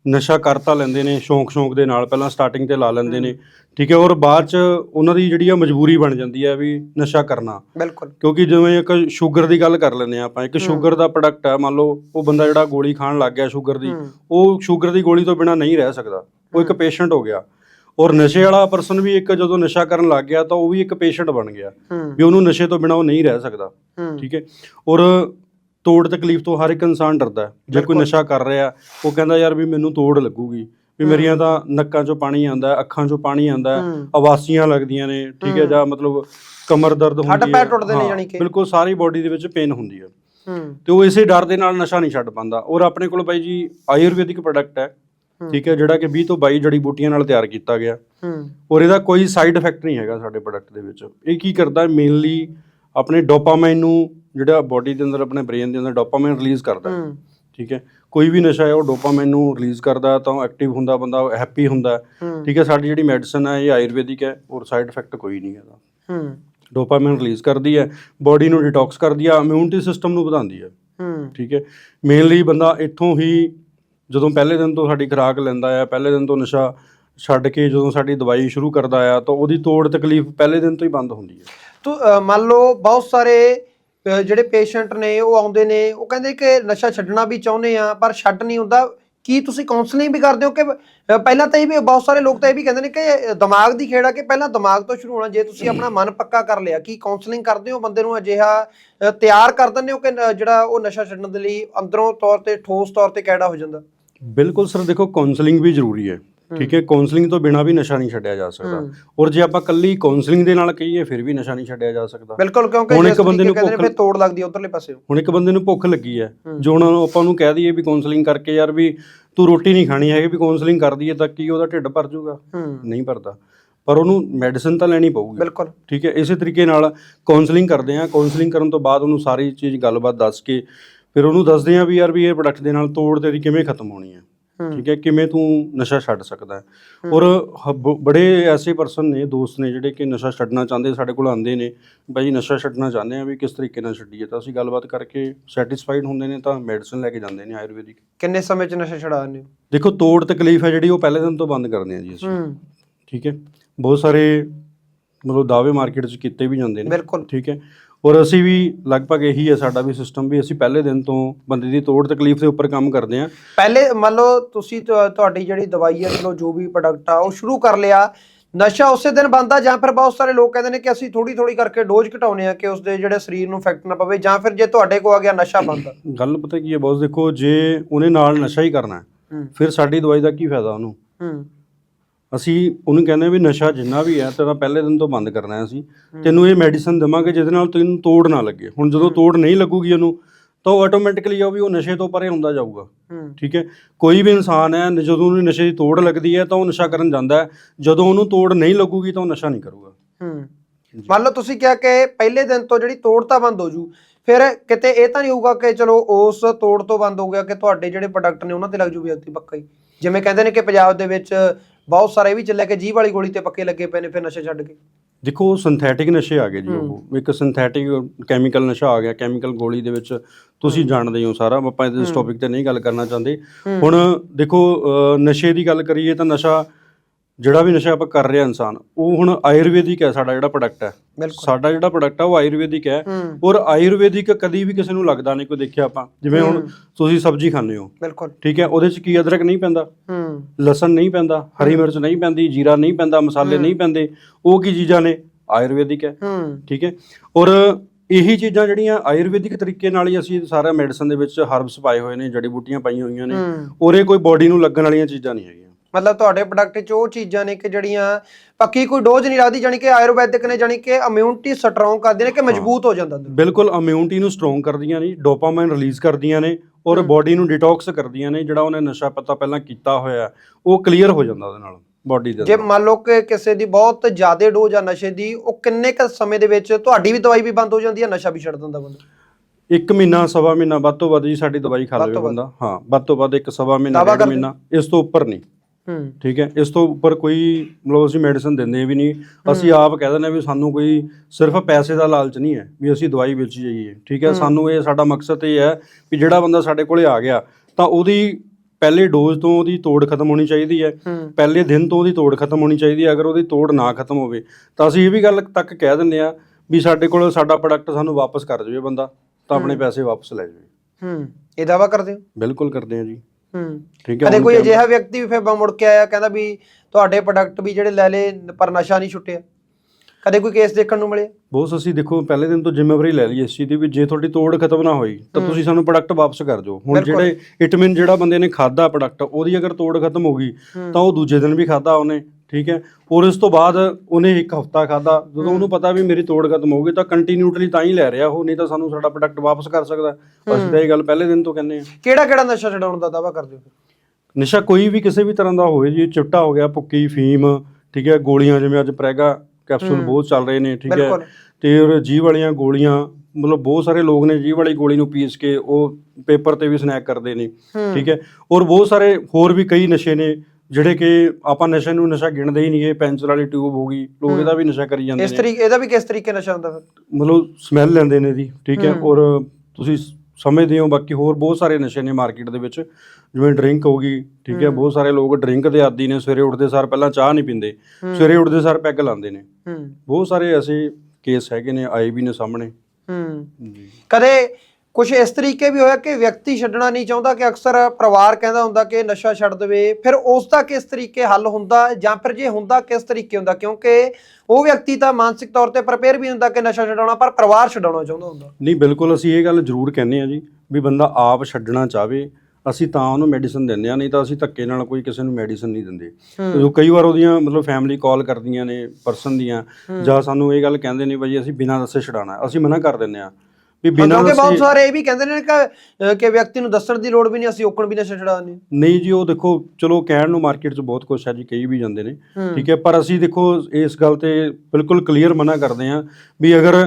ਨਸ਼ਾ ਕਰਤਾ ਲੈਂਦੇ ਨੇ ਸ਼ੌਂਕ ਸ਼ੌਂਕ ਦੇ ਨਾਲ ਪਹਿਲਾਂ ਸਟਾਰਟਿੰਗ ਤੇ ਲਾ ਲੈਂਦੇ ਨੇ। ਠੀਕ ਹੈ ਔਰ ਬਾਅਦ ਚ ਉਹਨਾਂ ਦੀ ਜਿਹੜੀ ਆ ਮਜਬੂਰੀ ਬਣ ਜਾਂਦੀ ਹੈ ਵੀ ਨਸ਼ਾ ਕਰਨਾ। ਬਿਲਕੁਲ। ਕਿਉਂਕਿ ਜਿਵੇਂ ਇੱਕ ਸ਼ੂਗਰ ਦੀ ਗੱਲ ਕਰ ਲੈਂਦੇ ਆ ਆਪਾਂ ਇੱਕ। ਸ਼ੂਗਰ ਦਾ ਪ੍ਰੋਡਕਟ ਹੈ ਮੰਨ ਲਓ ਉਹ ਬੰਦਾ ਜਿਹੜਾ ਗੋਲੀ ਖਾਣ ਲੱਗ ਗਿਆ ਸ਼ੂਗਰ ਦੀ ਉਹ ਸ਼ੂਗਰ ਦੀ ਗੋਲੀ ਤੋਂ ਬਿਨਾ ਨਹੀਂ ਰਹਿ ਸਕਦਾ। ਉਹ ਇੱਕ। ਪੇਸ਼ੈਂਟ ਹੋ ਗਿਆ। ਔਰ ਨਸ਼ੇ ਵਾਲਾ ਪਰਸਨ ਵੀ ਇੱਕ ਜਦੋਂ ਨਸ਼ਾ ਕਰਨ ਲੱਗ ਗਿਆ ਤਾਂ ਉਹ ਵੀ ਇੱਕ ਪੇਸ਼ੈਂਟ ਬਣ ਗਿਆ। ਵੀ ਉਹਨੂੰ ਨਸ਼ੇ ਤੋਂ ਬਿਨਾ ਉਹ ਨਹੀਂ ਰਹਿ ਸਕਦਾ। ਠੀਕ ਹੈ? ਔਰ ਤੋੜ ਤਕਲੀਫ ਤੋਂ ਹਰ ਇੱਕ ਇਨਸਾਨ ਡਰਦਾ। ਜੇ ਕੋਈ। ਨਸ਼ਾ ਕਰ ਰਿਹਾ ਉਹ ਕਹਿੰਦਾ ਯਾਰ ਵੀ ਮੈਨੂੰ ਤੋੜ ਲੱਗੂਗੀ। ਵੀ। ਮੇਰੀਆਂ ਤਾਂ ਨੱਕਾਂ 'ਚੋਂ ਪਾਣੀ ਹੈ, ਅੱਖਾਂ 'ਚੋਂ ਪਾਣੀ ਹੂੰ ਆਵਾਸੀਆਂ ਲੱਗਦੀਆਂ ਨੇ। ਠੀਕ ਹੈ। ਜਾਂ ਮਤਲਬ ਕਮਰ ਦਰਦ ਹੁੰਦੀ ਹੈ। ਹੱਡ ਪੈਰ ਟੁੱਟਦੇ ਨੇ ਜਾਣੀ ਕਿ। ਬਿਲਕੁਲ ਸਾਰੀ ਬਾਡੀ ਦੇ ਵਿੱਚ ਪੇਨ ਹੁੰਦੀ ਹੈ। ਤੇ ਉਹ ਇਸੇ ਡਰ ਦੇ ਨਾਲ ਨਸ਼ਾ ਨਹੀਂ ਛੱਡ ਪਾਉਂਦਾ। ਔਰ ਆਪਣੇ ਕੋਲ ਬਾਈ ਜੀ ਆਯੁਰਵੈਦਿਕ ਪ੍ਰੋਡਕਟ ਹੂੰ। ਠੀਕ ਹੈ ਜਿਹੜਾ ਕਿ 20 ਤੋਂ 22 ਜੜੀ ਬੂਟੀਆਂ ਨਾਲ ਤਿਆਰ ਕੀਤਾ ਗਿਆ। ਹੂੰ। ਔਰ ਇਹਦਾ ਕੋਈ ਸਾਈਡ ਇਫੈਕਟ ਨਹੀਂ ਹੈਗਾ ਸਾਡੇ ਪ੍ਰੋਡਕਟ ਦੇ ਵਿੱਚ। ਇਹ ਕੀ ਕਰਦਾ ਮੇਨਲੀ ਆਪਣੇ ਡੋਪਾਮਾਈਨ ਨੂੰ ਜਿਹੜਾ ਬਾਡੀ ਦੇ ਅੰਦਰ ਆਪਣੇ ਬ੍ਰੇਨ ਦੇ ਅੰਦਰ ਡੋਪਾਮਾਈਨ ਰਿਲੀਜ਼ ਕਰਦਾ ਹੈ। ਹੂੰ। ਠੀਕ ਹੈ ਕੋਈ ਵੀ ਨਸ਼ਾ ਹੈ ਉਹ ਡੋਪਾਮਾਈਨ ਨੂੰ ਰਿਲੀਜ਼ ਕਰਦਾ ਹੈ ਤਾਂ ਐਕਟਿਵ ਹੁੰਦਾ ਬੰਦਾ ਹੈਪੀ ਹੁੰਦਾ ਹੈ। ਹੂੰ। ਠੀਕ ਹੈ ਸਾਡੀ ਜਿਹੜੀ ਮੈਡੀਸਨ ਹੈ ਇਹ ਆਯੁਰਵੈਦਿਕ ਹੈ ਔਰ ਸਾਈਡ ਇਫੈਕਟ ਕੋਈ ਨਹੀਂ ਹੈਗਾ। ਹੂੰ। ਡੋਪਾਮਾਈਨ ਰਿਲੀਜ਼ ਕਰਦੀ ਹੈ ਬਾਡੀ ਨੂੰ ਡਿਟੌਕਸ ਕਰਦੀ ਹੈ ਇਮਿਊਨਿਟੀ ਸਿਸਟਮ ਨੂੰ ਵਧਾਉਂਦੀ ਹੈ। ਹੂੰ। ਠੀਕ ਹੈ ਮੇਨਲੀ ਬੰਦਾ ਇੱਥੋਂ ਹੀ ਜਦੋਂ ਪਹਿਲੇ ਦਿਨ ਤੋਂ ਸਾਡੀ ਖੁਰਾਕ ਲੈਂਦਾ ਆ ਪਹਿਲੇ ਦਿਨ ਤੋਂ ਨਸ਼ਾ ਛੱਡ ਕੇ ਜਦੋਂ ਸਾਡੀ ਦਵਾਈ ਸ਼ੁਰੂ ਕਰਦਾ ਆ ਤਾਂ ਉਹਦੀ ਤੋੜ ਤਕਲੀਫ ਪਹਿਲੇ ਦਿਨ ਤੋਂ ਹੀ ਬੰਦ ਹੁੰਦੀ ਹੈ ਤੋ ਅ, ਮੰਨ ਲਓ ਬਹੁਤ ਸਾਰੇ ਅ, ਜਿਹੜੇ ਪੇਸ਼ੈਂਟ ਨੇ ਉਹ ਆਉਂਦੇ ਨੇ ਉਹ ਕਹਿੰਦੇ ਕਿ ਨਸ਼ਾ ਛੱਡਣਾ ਵੀ ਚਾਹੁੰਦੇ ਆ ਪਰ ਛੱਡ ਨਹੀਂ ਹੁੰਦਾ। ਕੀ ਤੁਸੀਂ ਕਾਉਂਸਲਿੰਗ ਵੀ ਕਰਦੇ ਹੋ ਕਿ ਅ, ਪਹਿਲਾਂ ਤਾਂ ਇਹ ਵੀ ਬਹੁਤ ਸਾਰੇ ਲੋਕ ਤਾਂ ਇਹ ਵੀ ਕਹਿੰਦੇ ਨੇ ਕਿ ਅ, ਦਿਮਾਗ ਦੀ ਖੇਡ ਆ ਕਿ ਪਹਿਲਾਂ ਦਿਮਾਗ ਤੋਂ ਸ਼ੁਰੂ ਹੋਣਾ ਜੇ ਤੁਸੀਂ ਆਪਣਾ ਮਨ ਪੱਕਾ ਕਰ ਲਿਆ ਕੀ ਕਾਉਂਸਲਿੰਗ ਕਰਦੇ ਹੋ ਬੰਦੇ ਨੂੰ ਅਜਿਹਾ ਅ, ਤਿਆਰ ਕਰ ਦਿੰਦੇ ਹੋ ਕਿ ਨ- ਜਿਹੜਾ ਉਹ ਨਸ਼ਾ ਛੱਡਣ ਦੇ ਲਈ ਅੰਦਰੋਂ ਤੌਰ ਤੇ ਠੋਸ ਤੌਰ ਤੇ ਕਿਹੜਾ ਹੋ ਜਾਂਦਾ? ਬਿਲਕੁਲ ਸਰ ਦੇਖੋ ਕਾਉਂਸਲਿੰਗ ਵੀ ਜ਼ਰੂਰੀ ਹੈ ਠੀਕ ਹੈ? ਕਾਉਂਸਲਿੰਗ ਤੋਂ ਬਿਨਾ ਵੀ ਨਸ਼ਾ ਨਹੀਂ ਛੱਡਿਆ ਜਾ ਸਕਦਾ। ਔਰ ਜੇ ਆਪਾਂ ਕੱਲੀ ਕਾਉਂਸਲਿੰਗ ਦੇ ਨਾਲ ਕਹੀਏ ਫਿਰ ਵੀ ਨਸ਼ਾ ਨਹੀਂ ਛੱਡਿਆ ਜਾ ਸਕਦਾ। ਬਿਲਕੁਲ ਕਿਉਂਕਿ ਹੁਣ ਇੱਕ ਬੰਦੇ ਨੂੰ ਭੁੱਖ- ਤੋੜ ਲੱਗਦੀ ਹੈ ਉਧਰਲੇ ਪਾਸੇ। ਹੁਣ ਇੱਕ ਬੰਦੇ ਨੂੰ ਭੁੱਖ ਲੱਗੀ ਹੈ। ਜੋ ਉਹਨਾਂ ਨੂੰ ਆਪਾਂ ਨੂੰ ਕਹਿ ਦਈਏ ਵੀ ਕਾਉਂਸਲਿੰਗ ਕਰਕੇ ਯਾਰ ਵੀ ਤੂੰ ਰੋਟੀ ਨਹੀਂ ਖਾਣੀ ਹੈਗੀ ਵੀ ਕਾਉਂਸਲਿੰਗ ਕਰ ਦਈਏ ਤਾਂ ਕੀ ਉਹਦਾ ਢਿੱਡ ਭਰ ਜਾਊਗਾ? ਨਹੀਂ ਭਰਦਾ। ਪਰ ਉਹਨੂੰ ਮੈਡੀਸਿਨ ਤਾਂ ਲੈਣੀ ਪਊਗੀ। ਬਿਲਕੁਲ। ਠੀਕ ਹੈ? ਇਸੇ ਤਰੀਕੇ ਨਾਲ ਕਾਉਂਸਲਿੰਗ ਕਰਦੇ ਆ ਕਾਉਂਸਲਿੰਗ ਕਰਨ ਤੋਂ ਬਾਅਦ ਉਹਨੂੰ ਸਾਰੀ ਚੀਜ਼ ਗੱਲਬਾਤ ਦੱਸ ਕੇ ਫਿਰ ਉਹਨੂੰ ਦੱਸਦੇ ਆ ਵੀ ਯਾਰ ਵੀ ਇਹ ਪ੍ਰੋਡਕਟ ਦੇ ਨਾਲ ਤੋੜ ਤੇਰੀ ਕਿਵੇਂ ਖਤਮ ਹੋਣੀ ਹੈ। ਠੀਕ ਹੈ ਕਿਵੇਂ ਤੂੰ ਨਸ਼ਾ ਛੱਡ ਸਕਦਾ ਹੈ। ਔਰ ਬੜੇ ਐਸੇ ਪਰਸਨ ਨੇ ਦੋਸਤ ਨੇ ਜਿਹੜੇ ਕਿ ਨਸ਼ਾ ਛੱਡਣਾ ਚਾਹੁੰਦੇ ਸਾਡੇ ਕੋਲ ਆਉਂਦੇ ਨੇ। ਬਾਈ ਨਸ਼ਾ ਛੱਡਣਾ ਚਾਹੁੰਦੇ ਆ ਵੀ ਕਿਸ ਤਰੀਕੇ ਨਾਲ ਛੱਡੀਏ ਤਾਂ ਅਸੀਂ ਗੱਲਬਾਤ ਕਰਕੇ ਸੈਟੀਸਫਾਈਡ ਹੁੰਦੇ ਨੇ ਤਾਂ ਮੈਡੀਸਨ ਲੈ ਕੇ ਜਾਂਦੇ ਨੇ ਆਯੁਰਵੈਦਿਕ। ਕਿੰਨੇ ਸਮੇਂ ਚ ਨਸ਼ਾ ਛਡਾ ਦਿੰਦੇ ਹੋ? ਦੇਖੋ ਤੋੜ ਤਕਲੀਫ ਹੈ ਜਿਹੜੀ ਉਹ ਪਹਿਲੇ ਦਿਨ ਤੋਂ ਬੰਦ ਕਰਦੇ ਆ ਜੀ ਅਸੀਂ। ਹੂੰ। ਠੀਕ ਹੈ ਬਹੁਤ ਸਾਰੇ ਮਤਲਬ ਦਾਅਵੇ ਮਾਰਕੀਟ 'ਚ ਕੀਤੇ ਵੀ ਜਾਂਦੇ ਨੇ। ਬਿਲਕੁਲ। ਠੀਕ ਹੈ ਔਰ ਅਸੀਂ ਵੀ ਲਗਭਗ ਇਹੀ ਹੈ ਸਾਡਾ ਵੀ ਸਿਸਟਮ ਵੀ ਅਸੀਂ ਪਹਿਲੇ ਦਿਨ ਤੋਂ ਬੰਦੇ ਦੀ ਤੋੜ ਤਕਲੀਫ ਦੇ ਉੱਪਰ ਕੰਮ ਕਰਦੇ ਹਾਂ। ਪਹਿਲੇ ਮੰਨ ਲਓ ਤੁਸੀਂ ਤੁ- ਤੁਹਾਡੀ ਜਿਹੜੀ ਦਵਾਈ ਹੈ ਚਲੋ ਜੋ ਵੀ ਪ੍ਰੋਡਕਟ ਆ ਉਹ ਸ਼ੁਰੂ ਕਰ ਲਿਆ। ਨਸ਼ਾ ਉਸੇ ਦਿਨ ਬੰਦਾ ਜਾਂ ਫਿਰ ਬਹੁਤ ਸਾਰੇ ਲੋਕ ਕਹਿੰਦੇ ਨੇ ਕਿ ਅਸੀਂ ਥੋੜੀ ਥੋੜੀ ਕਰਕੇ ਡੋਜ਼ ਘਟਾਉਨੇ ਆ ਕਿ ਉਸਦੇ ਜਿਹੜੇ ਸਰੀਰ ਨੂੰ ਇਫੈਕਟ ਨਾ ਪਵੇ ਜਾਂ ਫਿਰ ਜੇ ਤੁਹਾਡੇ ਕੋ ਆ ਗਿਆ ਨਸ਼ਾ ਬੰਦ। ਗੱਲ ਪਤਾ ਕੀ ਹੈ ਬੌਸ ਦੇਖੋ ਜੇ ਉਹਨੇ ਨਾਲ ਨਸ਼ਾ ਹੀ ਕਰਨਾ ਹੈ ਹੂੰ। ਫਿਰ ਸਾਡੀ ਦਵਾਈ ਦਾ ਕੀ ਫਾਇਦਾ ਉਹਨੂੰ? ਹੂੰ। ਅਸੀਂ ਉਹਨੂੰ ਕਹਿੰਦੇ ਵੀ ਨਸ਼ਾ ਜਿੰਨਾ ਵੀ ਹੈ ਤੇਰਾ ਪਹਿਲੇ ਦਿਨ ਤੋਂ ਬੰਦ ਕਰਨਾ ਹੈ ਅਸੀਂ। ਤੈਨੂੰ ਇਹ ਮੈਡੀਸਨ ਦੇਵਾਂਗੇ ਜਿਹਦੇ ਨਾਲ ਤੈਨੂੰ ਤੋੜ ਨਾ ਲੱਗੇ। ਹੁਣ ਜਦੋਂ ਤੋੜ ਨਹੀਂ ਲੱਗੂਗੀ ਉਹਨੂੰ ਤਾਂ ਉਹ ਆਟੋਮੈਟਿਕਲੀ ਉਹ ਵੀ ਉਹ ਨਸ਼ੇ ਤੋਂ ਪਰੇ ਹੁੰਦਾ ਜਾਊਗਾ। ਠੀਕ ਹੈ? ਕੋਈ ਵੀ ਇਨਸਾਨ ਹੈ ਜਦੋਂ ਉਹਨੂੰ ਨਸ਼ੇ ਦੀ ਤੋੜ ਲੱਗਦੀ ਹੈ ਤਾਂ ਉਹ ਨਸ਼ਾ ਕਰਨ ਜਾਂਦਾ ਹੈ। ਜਦੋਂ ਉਹਨੂੰ ਤੋੜ ਨਹੀਂ ਲੱਗੂਗੀ ਤਾਂ ਉਹ ਨਸ਼ਾ ਨਹੀਂ ਕਰੂਗਾ। ਹੂੰ। ਮੰਨ ਲਓ ਤੁਸੀਂ ਕਿਹਾ ਕਿ ਪਹਿਲੇ ਦਿਨ ਤੋਂ ਜਿਹੜੀ ਤੋੜ ਤਾਂ ਬੰਦ ਹੋ ਜੂ ਫਿਰ ਕਿਤੇ ਇਹ ਤਾਂ ਨਹੀਂ ਹੋਊਗਾ ਕਿ ਚਲੋ ਉਸ ਤੋੜ ਤੋਂ ਬੰਦ ਹੋ ਗਿਆ ਕਿ ਤੁਹਾਡੇ ਜਿਹੜੇ ਪ੍ਰੋਡਕਟ ਨੇ ਉਹਨਾਂ ਤੇ ਲੱਗ ਜੂ ਵੀ ਅੱਤੀ ਪੱਕਾ ਹੀ। ਜਿਵੇਂ ਕਹਿੰਦੇ ਨੇ ਕਿ ਪੰਜਾਬ ਦੇ ਵਿੱਚ ਬਹੁਤ ਸਾਰੇ ਇਹ ਵੀ ਚੱਲਿਆ ਕਿ ਜੀਭ ਵਾਲੀ ਗੋਲੀ ਤੇ ਪੱਕੇ ਲੱਗੇ ਪਏ ਨੇ ਫਿਰ ਨਸ਼ਾ ਛੱਡ ਕੇ। ਦੇਖੋ ਸਿੰਥੈਟਿਕ ਨਸ਼ੇ ਆ ਗਏ ਜੀ ਉਹ। ਇੱਕ ਸਿੰਥੈਟਿਕ ਕੈਮੀਕਲ ਨਸ਼ਾ ਆ ਗਿਆ ਕੈਮੀਕਲ ਗੋਲੀ ਦੇ ਵਿੱਚ ਤੁਸੀਂ ਜਾਣਦੇ ਹੋ ਸਾਰਾ ਆਪਾਂ ਇਸ ਟੌਪਿਕ ਤੇ ਨਹੀਂ ਗੱਲ ਕਰਨਾ ਚਾਹੁੰਦੇ। ਹੁਣ ਦੇਖੋ ਨਸ਼ੇ ਦੀ ਗੱਲ ਕਰੀਏ ਤਾਂ ਨਸ਼ਾ ਜਿਹੜਾ ਵੀ ਨਸ਼ਾ ਆਪਾਂ ਕਰ ਰਿਹਾ ਇਨਸਾਨ ਉਹ ਹੁਣ ਆਯੁਰਵੈਦਿਕ ਹੈ ਸਾਡਾ ਜਿਹੜਾ ਪ੍ਰੋਡਕਟ ਹੈ। ਬਿਲਕੁਲ। ਸਾਡਾ ਜਿਹੜਾ ਪ੍ਰੋਡਕਟ ਹੈ ਉਹ ਆਯੁਰਵੈਦਿਕ ਹੈ। ਔਰ ਆਯੁਰਵੈਦਿਕ ਕਦੀ ਵੀ ਕਿਸੇ ਨੂੰ ਲੱਗਦਾ ਨਹੀਂ ਕੋਈ ਦੇਖਿਆ ਆਪਾਂ। ਜਿਵੇਂ ਹੁਣ। ਤੁਸੀਂ ਸਬਜ਼ੀ ਖਾਂਦੇ ਹੋ। ਬਿਲਕੁਲ। ਠੀਕ ਹੈ ਉਹਦੇ ਚ ਕੀ ਅਦਰਕ ਨਹੀਂ ਪੈਂਦਾ? ਲਸਣ ਨਹੀਂ ਪੈਂਦਾ ਹਰੀ ਮਿਰਚ ਨਹੀਂ ਪੈਂਦੀ ਜੀਰਾ ਨਹੀਂ ਪੈਂਦਾ ਮਸਾਲੇ ਨਹੀਂ ਪੈਂਦੇ। ਉਹ ਕੀ ਚੀਜ਼ਾਂ ਨੇ? ਆਯੁਰਵੈਦਿਕ ਹੈ। ਠੀਕ ਹੈ। ਔਰ ਇਹੀ ਚੀਜ਼ਾਂ ਜਿਹੜੀਆਂ ਆਯੁਰਵੈਦਿਕ ਤਰੀਕੇ ਨਾਲ ਹੀ ਅਸੀਂ ਸਾਰਾ ਮੈਡੀਸਨ ਦੇ ਵਿੱਚ ਹਰਬਸ ਪਾਏ ਹੋਏ ਨੇ ਜੜੀ ਬੂਟੀਆਂ ਪਾਈਆਂ ਹੋਈਆਂ ਨੇ। ਔਰ ਇਹ ਕੋਈ ਬਾਡੀ ਨੂੰ ਲੱਗਣ ਵਾਲੀਆਂ ਚੀਜ਼ਾਂ ਨਹੀਂ ਹੈਗੀਆਂ। ਮਤਲਬ ਤੁਹਾਡੇ ਪ੍ਰੋਡਕਟ 'ਚ ਉਹ ਚੀਜ਼ਾਂ ਨੇ ਕਿ ਜਿਹੜੀਆਂ ਪੱਕੀ ਕੋਈ ਡੋਜ਼ ਨਹੀਂ ਲੱਗਦੀ ਜਾਨੀ ਕਿ ਆਯੁਰਵੈਦਿਕ ਨੇ ਜਾਨੀ ਕਿ ਇਮਿਊਨਿਟੀ ਸਟਰੋਂਗ ਕਰਦੇ ਨੇ ਕਿ ਮਜ਼ਬੂਤ ਹੋ ਜਾਂਦਾ ਅੰਦਰ ਬਿਲਕੁਲ ਇਮਿਊਨਿਟੀ ਨੂੰ ਸਟਰੋਂਗ ਕਰਦੀਆਂ ਨੇ ਡੋਪਾਮਾਈਨ ਰਿਲੀਜ਼ ਕਰਦੀਆਂ ਨੇ ਔਰ। ਬਾਡੀ ਨੂੰ ਡਿਟੌਕਸ ਕਰਦੀਆਂ ਨੇ ਜਿਹੜਾ ਉਹਨੇ ਨਸ਼ਾ ਪੱਤਾ ਪਹਿਲਾਂ ਕੀਤਾ ਹੋਇਆ ਉਹ ਕਲੀਅਰ ਹੋ ਜਾਂਦਾ ਉਹਦੇ ਨਾਲ ਬਾਡੀ ਦੇ ਜੇ। ਮੰਨ ਲਓ ਕਿ ਕਿਸੇ ਦੀ ਬਹੁਤ ਜ਼ਿਆਦਾ ਡੋਜ਼ ਆ ਨਸ਼ੇ ਦੀ ਉਹ ਕਿੰਨੇ ਕ ਸਮੇਂ ਦੇ ਵਿੱਚ ਤੁਹਾਡੀ ਵੀ ਦਵਾਈ ਵੀ ਬੰਦ ਹੋ ਜਾਂਦੀ ਹੈ ਨਸ਼ਾ ਵੀ ਛੱਡ ਦਿੰਦਾ ਬੰਦਾ ਇੱਕ ਮਹੀਨਾ ਸਵਾ ਮਹੀਨਾ ਵੱਧ ਤੋਂ ਵੱਧ ਜੀ ਸਾਡੀ ਦਵਾਈ ਖਾ ਲਵੇ। ਬੰਦਾ ਹਾਂ ਵੱਧ ਤੋਂ ਵੱਧ ਇੱਕ ਸਵਾ ਮਹੀਨਾ ਡੇਢ? ਮਹੀਨਾ ਇਸ ਤੋਂ ਉੱਪਰ ਨਹੀਂ ਠੀਕ ਹੈ? ਇਸ ਤੋਂ ਉੱਪਰ ਕੋਈ ਮਤਲਬ ਅਸੀਂ ਮੈਡੀਸਨ ਦਿੰਦੇ ਵੀ ਨਹੀਂ। ਅਸੀਂ ਆਪ ਕਹਿ ਦਿੰਦੇ ਵੀ ਸਾਨੂੰ ਕੋਈ ਸਿਰਫ ਪੈਸੇ ਦਾ ਲਾਲਚ ਨਹੀਂ ਹੈ ਵੀ ਅਸੀਂ ਦਵਾਈ ਵੇਚ ਜਾਈਏ। ਠੀਕ ਹੈ। ਸਾਨੂੰ ਇਹ ਸਾਡਾ ਮਕਸਦ ਇਹ ਹੈ ਵੀ ਜਿਹੜਾ ਬੰਦਾ ਸਾਡੇ ਕੋਲੇ ਆ ਗਿਆ ਤਾਂ ਉਹਦੀ ਪਹਿਲੇ ਡੋਜ਼ ਤੋਂ ਉਹਦੀ ਤੋੜ ਖਤਮ ਹੋਣੀ ਚਾਹੀਦੀ ਹੈ। ਪਹਿਲੇ ਦਿਨ ਤੋਂ ਉਹਦੀ ਤੋੜ ਖਤਮ ਹੋਣੀ ਚਾਹੀਦੀ ਹੈ। ਅਗਰ ਉਹਦੀ ਤੋੜ ਨਾ ਖਤਮ ਹੋਵੇ ਤਾਂ ਅਸੀਂ ਇਹ ਵੀ ਗੱਲ ਤੱਕ ਕਹਿ ਦਿੰਦੇ ਆ ਵੀ ਸਾਡੇ ਕੋਲ ਸਾਡਾ ਪ੍ਰੋਡਕਟ ਸਾਨੂੰ ਵਾਪਸ ਕਰ ਜਾਵੇ ਬੰਦਾ ਤਾਂ ਆਪਣੇ। ਪੈਸੇ ਵਾਪਸ ਲੈ ਜਾਵੇ। ਹੂੰ। ਇਹ ਦਾਵਾ ਕਰਦੇ ਹੋ? ਬਿਲਕੁਲ ਕਰਦੇ ਆ ਜੀ। ਹੂੰ ਠੀਕ ਹੈ ਕਦੇ ਹੁਣ ਕੋਈ ਕਿਆ- ਅਜਿਹਾ ਵਿਅਕਤੀ ਵੀ ਫਿਰ ਬ- ਮੁੜ ਕੇ ਆਇਆ ਕਹਿੰਦਾ ਵੀ ਤੁਹਾਡੇ ਪ੍ਰੋਡਕਟ ਵੀ ਜਿਹੜੇ ਲੈ ਲਏ ਪਰ ਨਸ਼ਾ ਨਹੀਂ ਛੁੱਟਿਆ ਕਦੇ ਕੋਈ ਕੇਸ ਦੇਖਣ ਨੂੰ ਮਿਲੇ ਬੋਸ ਅਸੀਂ ਦੇਖੋ ਪਹਿਲੇ ਦਿਨ ਤੋਂ ਜ਼ਿੰਮੇਵਾਰੀ ਲੈ ਲਈ ਇਸ ਚੀਜ਼ ਦੀ ਵੀ ਜੇ ਤੁਹਾਡੀ ਤੋੜ ਖਤਮ ਨਾ ਹੋਈ ਤਾਂ। ਤੁਸੀਂ ਸਾਨੂੰ ਪ੍ਰੋਡਕਟ ਵਾਪਸ ਕਰ ਦਿਓ ਹੁਣ ਬਿਲਕੁਲ। ਜਿਹੜੇ ਇਟਮਿਨ ਜਿਹੜਾ ਬੰਦੇ ਨੇ ਖਾਦਾ ਪ੍ਰੋਡਕਟ ਉਹਦੀ ਅਗਰ ਤੋੜ ਖਤਮ ਹੋ ਗਈ। ਤਾਂ ਉਹ ਦੂਜੇ ਦਿਨ ਵੀ ਖਾਦਾ ਉਹਨੇ ਠੀਕ ਹੈ? ਔਰ ਇਸ ਤੋਂ ਬਾਅਦ ਉਹਨੇ ਇੱਕ ਹਫਤਾ ਖਾਦਾ ਜਦੋਂ। ਉਹਨੂੰ ਪਤਾ ਵੀ ਮੇਰੀ ਤੋੜ ਖਤਮ ਹੋ ਗਈ ਤਾਂ ਕੰਟੀਨਿਊਟਲੀ ਤਾਂ ਹੀ ਲੈ ਰਿਹਾ ਉਹ ਨਹੀਂ ਤਾਂ ਸਾਨੂੰ ਸਾਡਾ ਪ੍ਰੋਡਕਟ ਵਾਪਸ ਕਰ ਸਕਦਾ। ਅਸੀਂ। ਤਾਂ ਇਹ ਗੱਲ ਪਹਿਲੇ ਦਿਨ ਤੋਂ ਕਹਿੰਦੇ ਆ ਕਿਹੜਾ ਕਿਹੜਾ ਨਸ਼ਾ ਛਡਾਉਣ ਦਾ ਦਾਵਾ ਕਰਦੇ ਹੋ ਨਸ਼ਾ ਕੋਈ ਵੀ ਕਿਸੇ ਵੀ ਤਰ੍ਹਾਂ ਦਾ ਹੋਵੇ ਜੀ ਚਿੱਟਾ ਹੋ ਗਿਆ ਭੁੱਕੀ ਫੀਮ ਠੀਕ ਹੈ? ਗੋਲੀਆਂ ਜਿਵੇਂ ਅੱਜ ਪ੍ਰੈਗਾ ਕੈਪਸੂਲ। ਬਹੁਤ ਚੱਲ ਰਹੇ ਨੇ ਠੀਕ ਹੈ? ਤੇ ਔਰ ਜੀਭ ਵਾਲੀਆਂ ਗੋਲੀਆਂ ਮਤਲਬ ਬਹੁਤ ਸਾਰੇ ਲੋਕ ਨੇ ਜੀਭ ਵਾਲੀ ਗੋਲੀ ਨੂੰ ਪੀਸ ਕੇ ਉਹ ਪੇਪਰ ਤੇ ਵੀ ਸਨੈਕ ਕਰਦੇ ਨੇ। ਠੀਕ ਹੈ? ਔਰ ਬਹੁਤ ਸਾਰੇ ਹੋਰ ਵੀ ਕਈ ਨਸ਼ੇ ਨੇ ਜਿਹੜੇ ਕਿ ਆਪਾਂ ਨਸ਼ੇ ਨੂੰ ਨਸ਼ਾ ਗਿਣਦੇ ਹੀ ਨਹੀਂ ਇਹ ਪੈਂਚਰ ਵਾਲੀ ਟਿਊਬ ਹੋ ਗਈ ਲੋਕ। ਇਹਦਾ ਵੀ ਨਸ਼ਾ ਕਰੀ ਜਾਂਦੇ ਇਸ ਨੇ। ਤਰੀਕੇ ਇਹਦਾ ਵੀ ਕਿਸ ਤਰੀਕੇ ਨਸ਼ਾ ਹੁੰਦਾ ਫਿਰ? ਮਤਲਬ ਸਮੈਲ ਲੈਂਦੇ ਨੇ ਦੀ ਠੀਕ ਹੈ। ਔਰ ਤੁਸੀਂ ਸਮਝਦੇ ਹੋ ਬਾਕੀ ਹੋਰ ਬਹੁਤ ਸਾਰੇ ਨਸ਼ੇ ਨੇ ਮਾਰਕੀਟ ਦੇ ਵਿੱਚ ਜਿਵੇਂ ਡਰਿੰਕ ਹੋ ਗਈ ਠੀਕ ਹੈ। ਬਹੁਤ ਸਾਰੇ ਲੋਕ ਡਰਿੰਕ ਦੇ ਆਦੀ ਨੇ ਸਵੇਰੇ ਉੱਠਦੇ ਸਾਰ ਪਹਿਲਾਂ ਚਾਹ ਨਹੀਂ ਪੀਂਦੇ। ਸਵੇਰੇ ਉੱਠਦੇ ਸਾਰ ਪੈਗ ਲਾਉਂਦੇ ਨੇ। ਬਹੁਤ ਸਾਰੇ ਐਸੇ ਕੇਸ ਹੈਗੇ ਨੇ ਆਏ ਵੀ ਨੇ ਸਾਹਮਣੇ। ਹੂੰ। ਜੀ ਕਦੇ ਕੁਝ ਇਸ ਤਰੀਕੇ ਵੀ ਹੋਇਆ ਕਿ ਵਿਅਕਤੀ ਛੱਡਣਾ ਨਹੀਂ ਚਾਹੁੰਦਾ ਕਿ ਅਕਸਰ ਪਰਿਵਾਰ ਕਹਿੰਦਾ ਹੁੰਦਾ ਕਿ ਨਸ਼ਾ ਛੱਡ ਦੇਵੇ ਫਿਰ ਉਸ ਦਾ ਕਿਸ ਤਰੀਕੇ ਹੱਲ ਹੁੰਦਾ ਜਾਂ ਫਿਰ ਜੇ ਹੁੰਦਾ ਕਿਸ ਤਰੀਕੇ ਹੁੰਦਾ? ਕਿਉਂਕਿ ਉਹ ਵਿਅਕਤੀ ਤਾਂ ਮਾਨਸਿਕ ਤੌਰ ਤੇ ਪ੍ਰਪੇਅਰ ਵੀ ਹੁੰਦਾ ਕਿ ਨਸ਼ਾ ਛਡਾਉਣਾ ਪਰ ਪਰਿਵਾਰ ਛਡਾਉਣਾ ਚਾਹੁੰਦਾ ਹੁੰਦਾ। ਨਹੀਂ ਬਿਲਕੁਲ ਅਸੀਂ ਇਹ ਗੱਲ ਜ਼ਰੂਰ ਕਹਿੰਦੇ ਆ ਜੀ ਵੀ ਬੰਦਾ ਆਪ ਛੱਡਣਾ ਚਾਹਵੇ ਅਸੀਂ ਤਾਂ ਉਹਨੂੰ ਮੈਡੀਸਨ ਦਿੰਦੇ ਆ ਨਹੀਂ ਤਾਂ ਅਸੀਂ ਧੱਕੇ ਨਾਲ ਕੋਈ ਕਿਸੇ ਨੂੰ ਮੈਡੀਸਨ ਨਹੀਂ ਦਿੰਦੇ। ਜੋ ਕਈ ਵਾਰ ਉਹਦੀਆਂ ਮਤਲਬ ਫੈਮਿਲੀ ਕਾਲ ਕਰਦੀਆਂ ਨੇ ਪਰਸਨ ਦੀਆਂ। ਜਾਂ ਸਾਨੂੰ ਇਹ ਗੱਲ ਕਹਿੰਦੇ ਨੇ ਬਈ ਅਸੀਂ ਬਿਨਾਂ ਦੱਸੇ ਛਡਾਣਾ ਅਸੀਂ ਮਨਾ ਕਰ ਦਿੰਦੇ ਆ ਵੀ ਬਿਨਾਂ ਕਿਉਂਕਿ ਬਹੁਤ ਸਾਰੇ ਇਹ ਵੀ ਕਹਿੰਦੇ ਨੇ ਕਿ ਕਿ ਵਿਅਕਤੀ ਨੂੰ ਦੱਸਣ ਦੀ ਲੋੜ ਵੀ ਨਹੀਂ ਅਸੀਂ ਓਕਣ ਵੀ ਨਸ਼ਾ ਛਡਾਉਂਦੇ। ਨਹੀਂ ਜੀ ਉਹ ਦੇਖੋ ਚਲੋ ਕਹਿਣ ਨੂੰ ਮਾਰਕੀਟ 'ਚ ਬਹੁਤ ਕੁਝ ਹੈ ਜੀ ਕਈ ਵੀ ਜਾਂਦੇ ਨੇ। ਹਾਂ। ਠੀਕ ਹੈ ਪਰ ਅਸੀਂ ਦੇਖੋ ਇਸ ਗੱਲ ਤੇ ਬਿਲਕੁਲ ਕਲੀਅਰ ਮਨਾ ਕਰਦੇ ਆ ਵੀ ਅਗਰ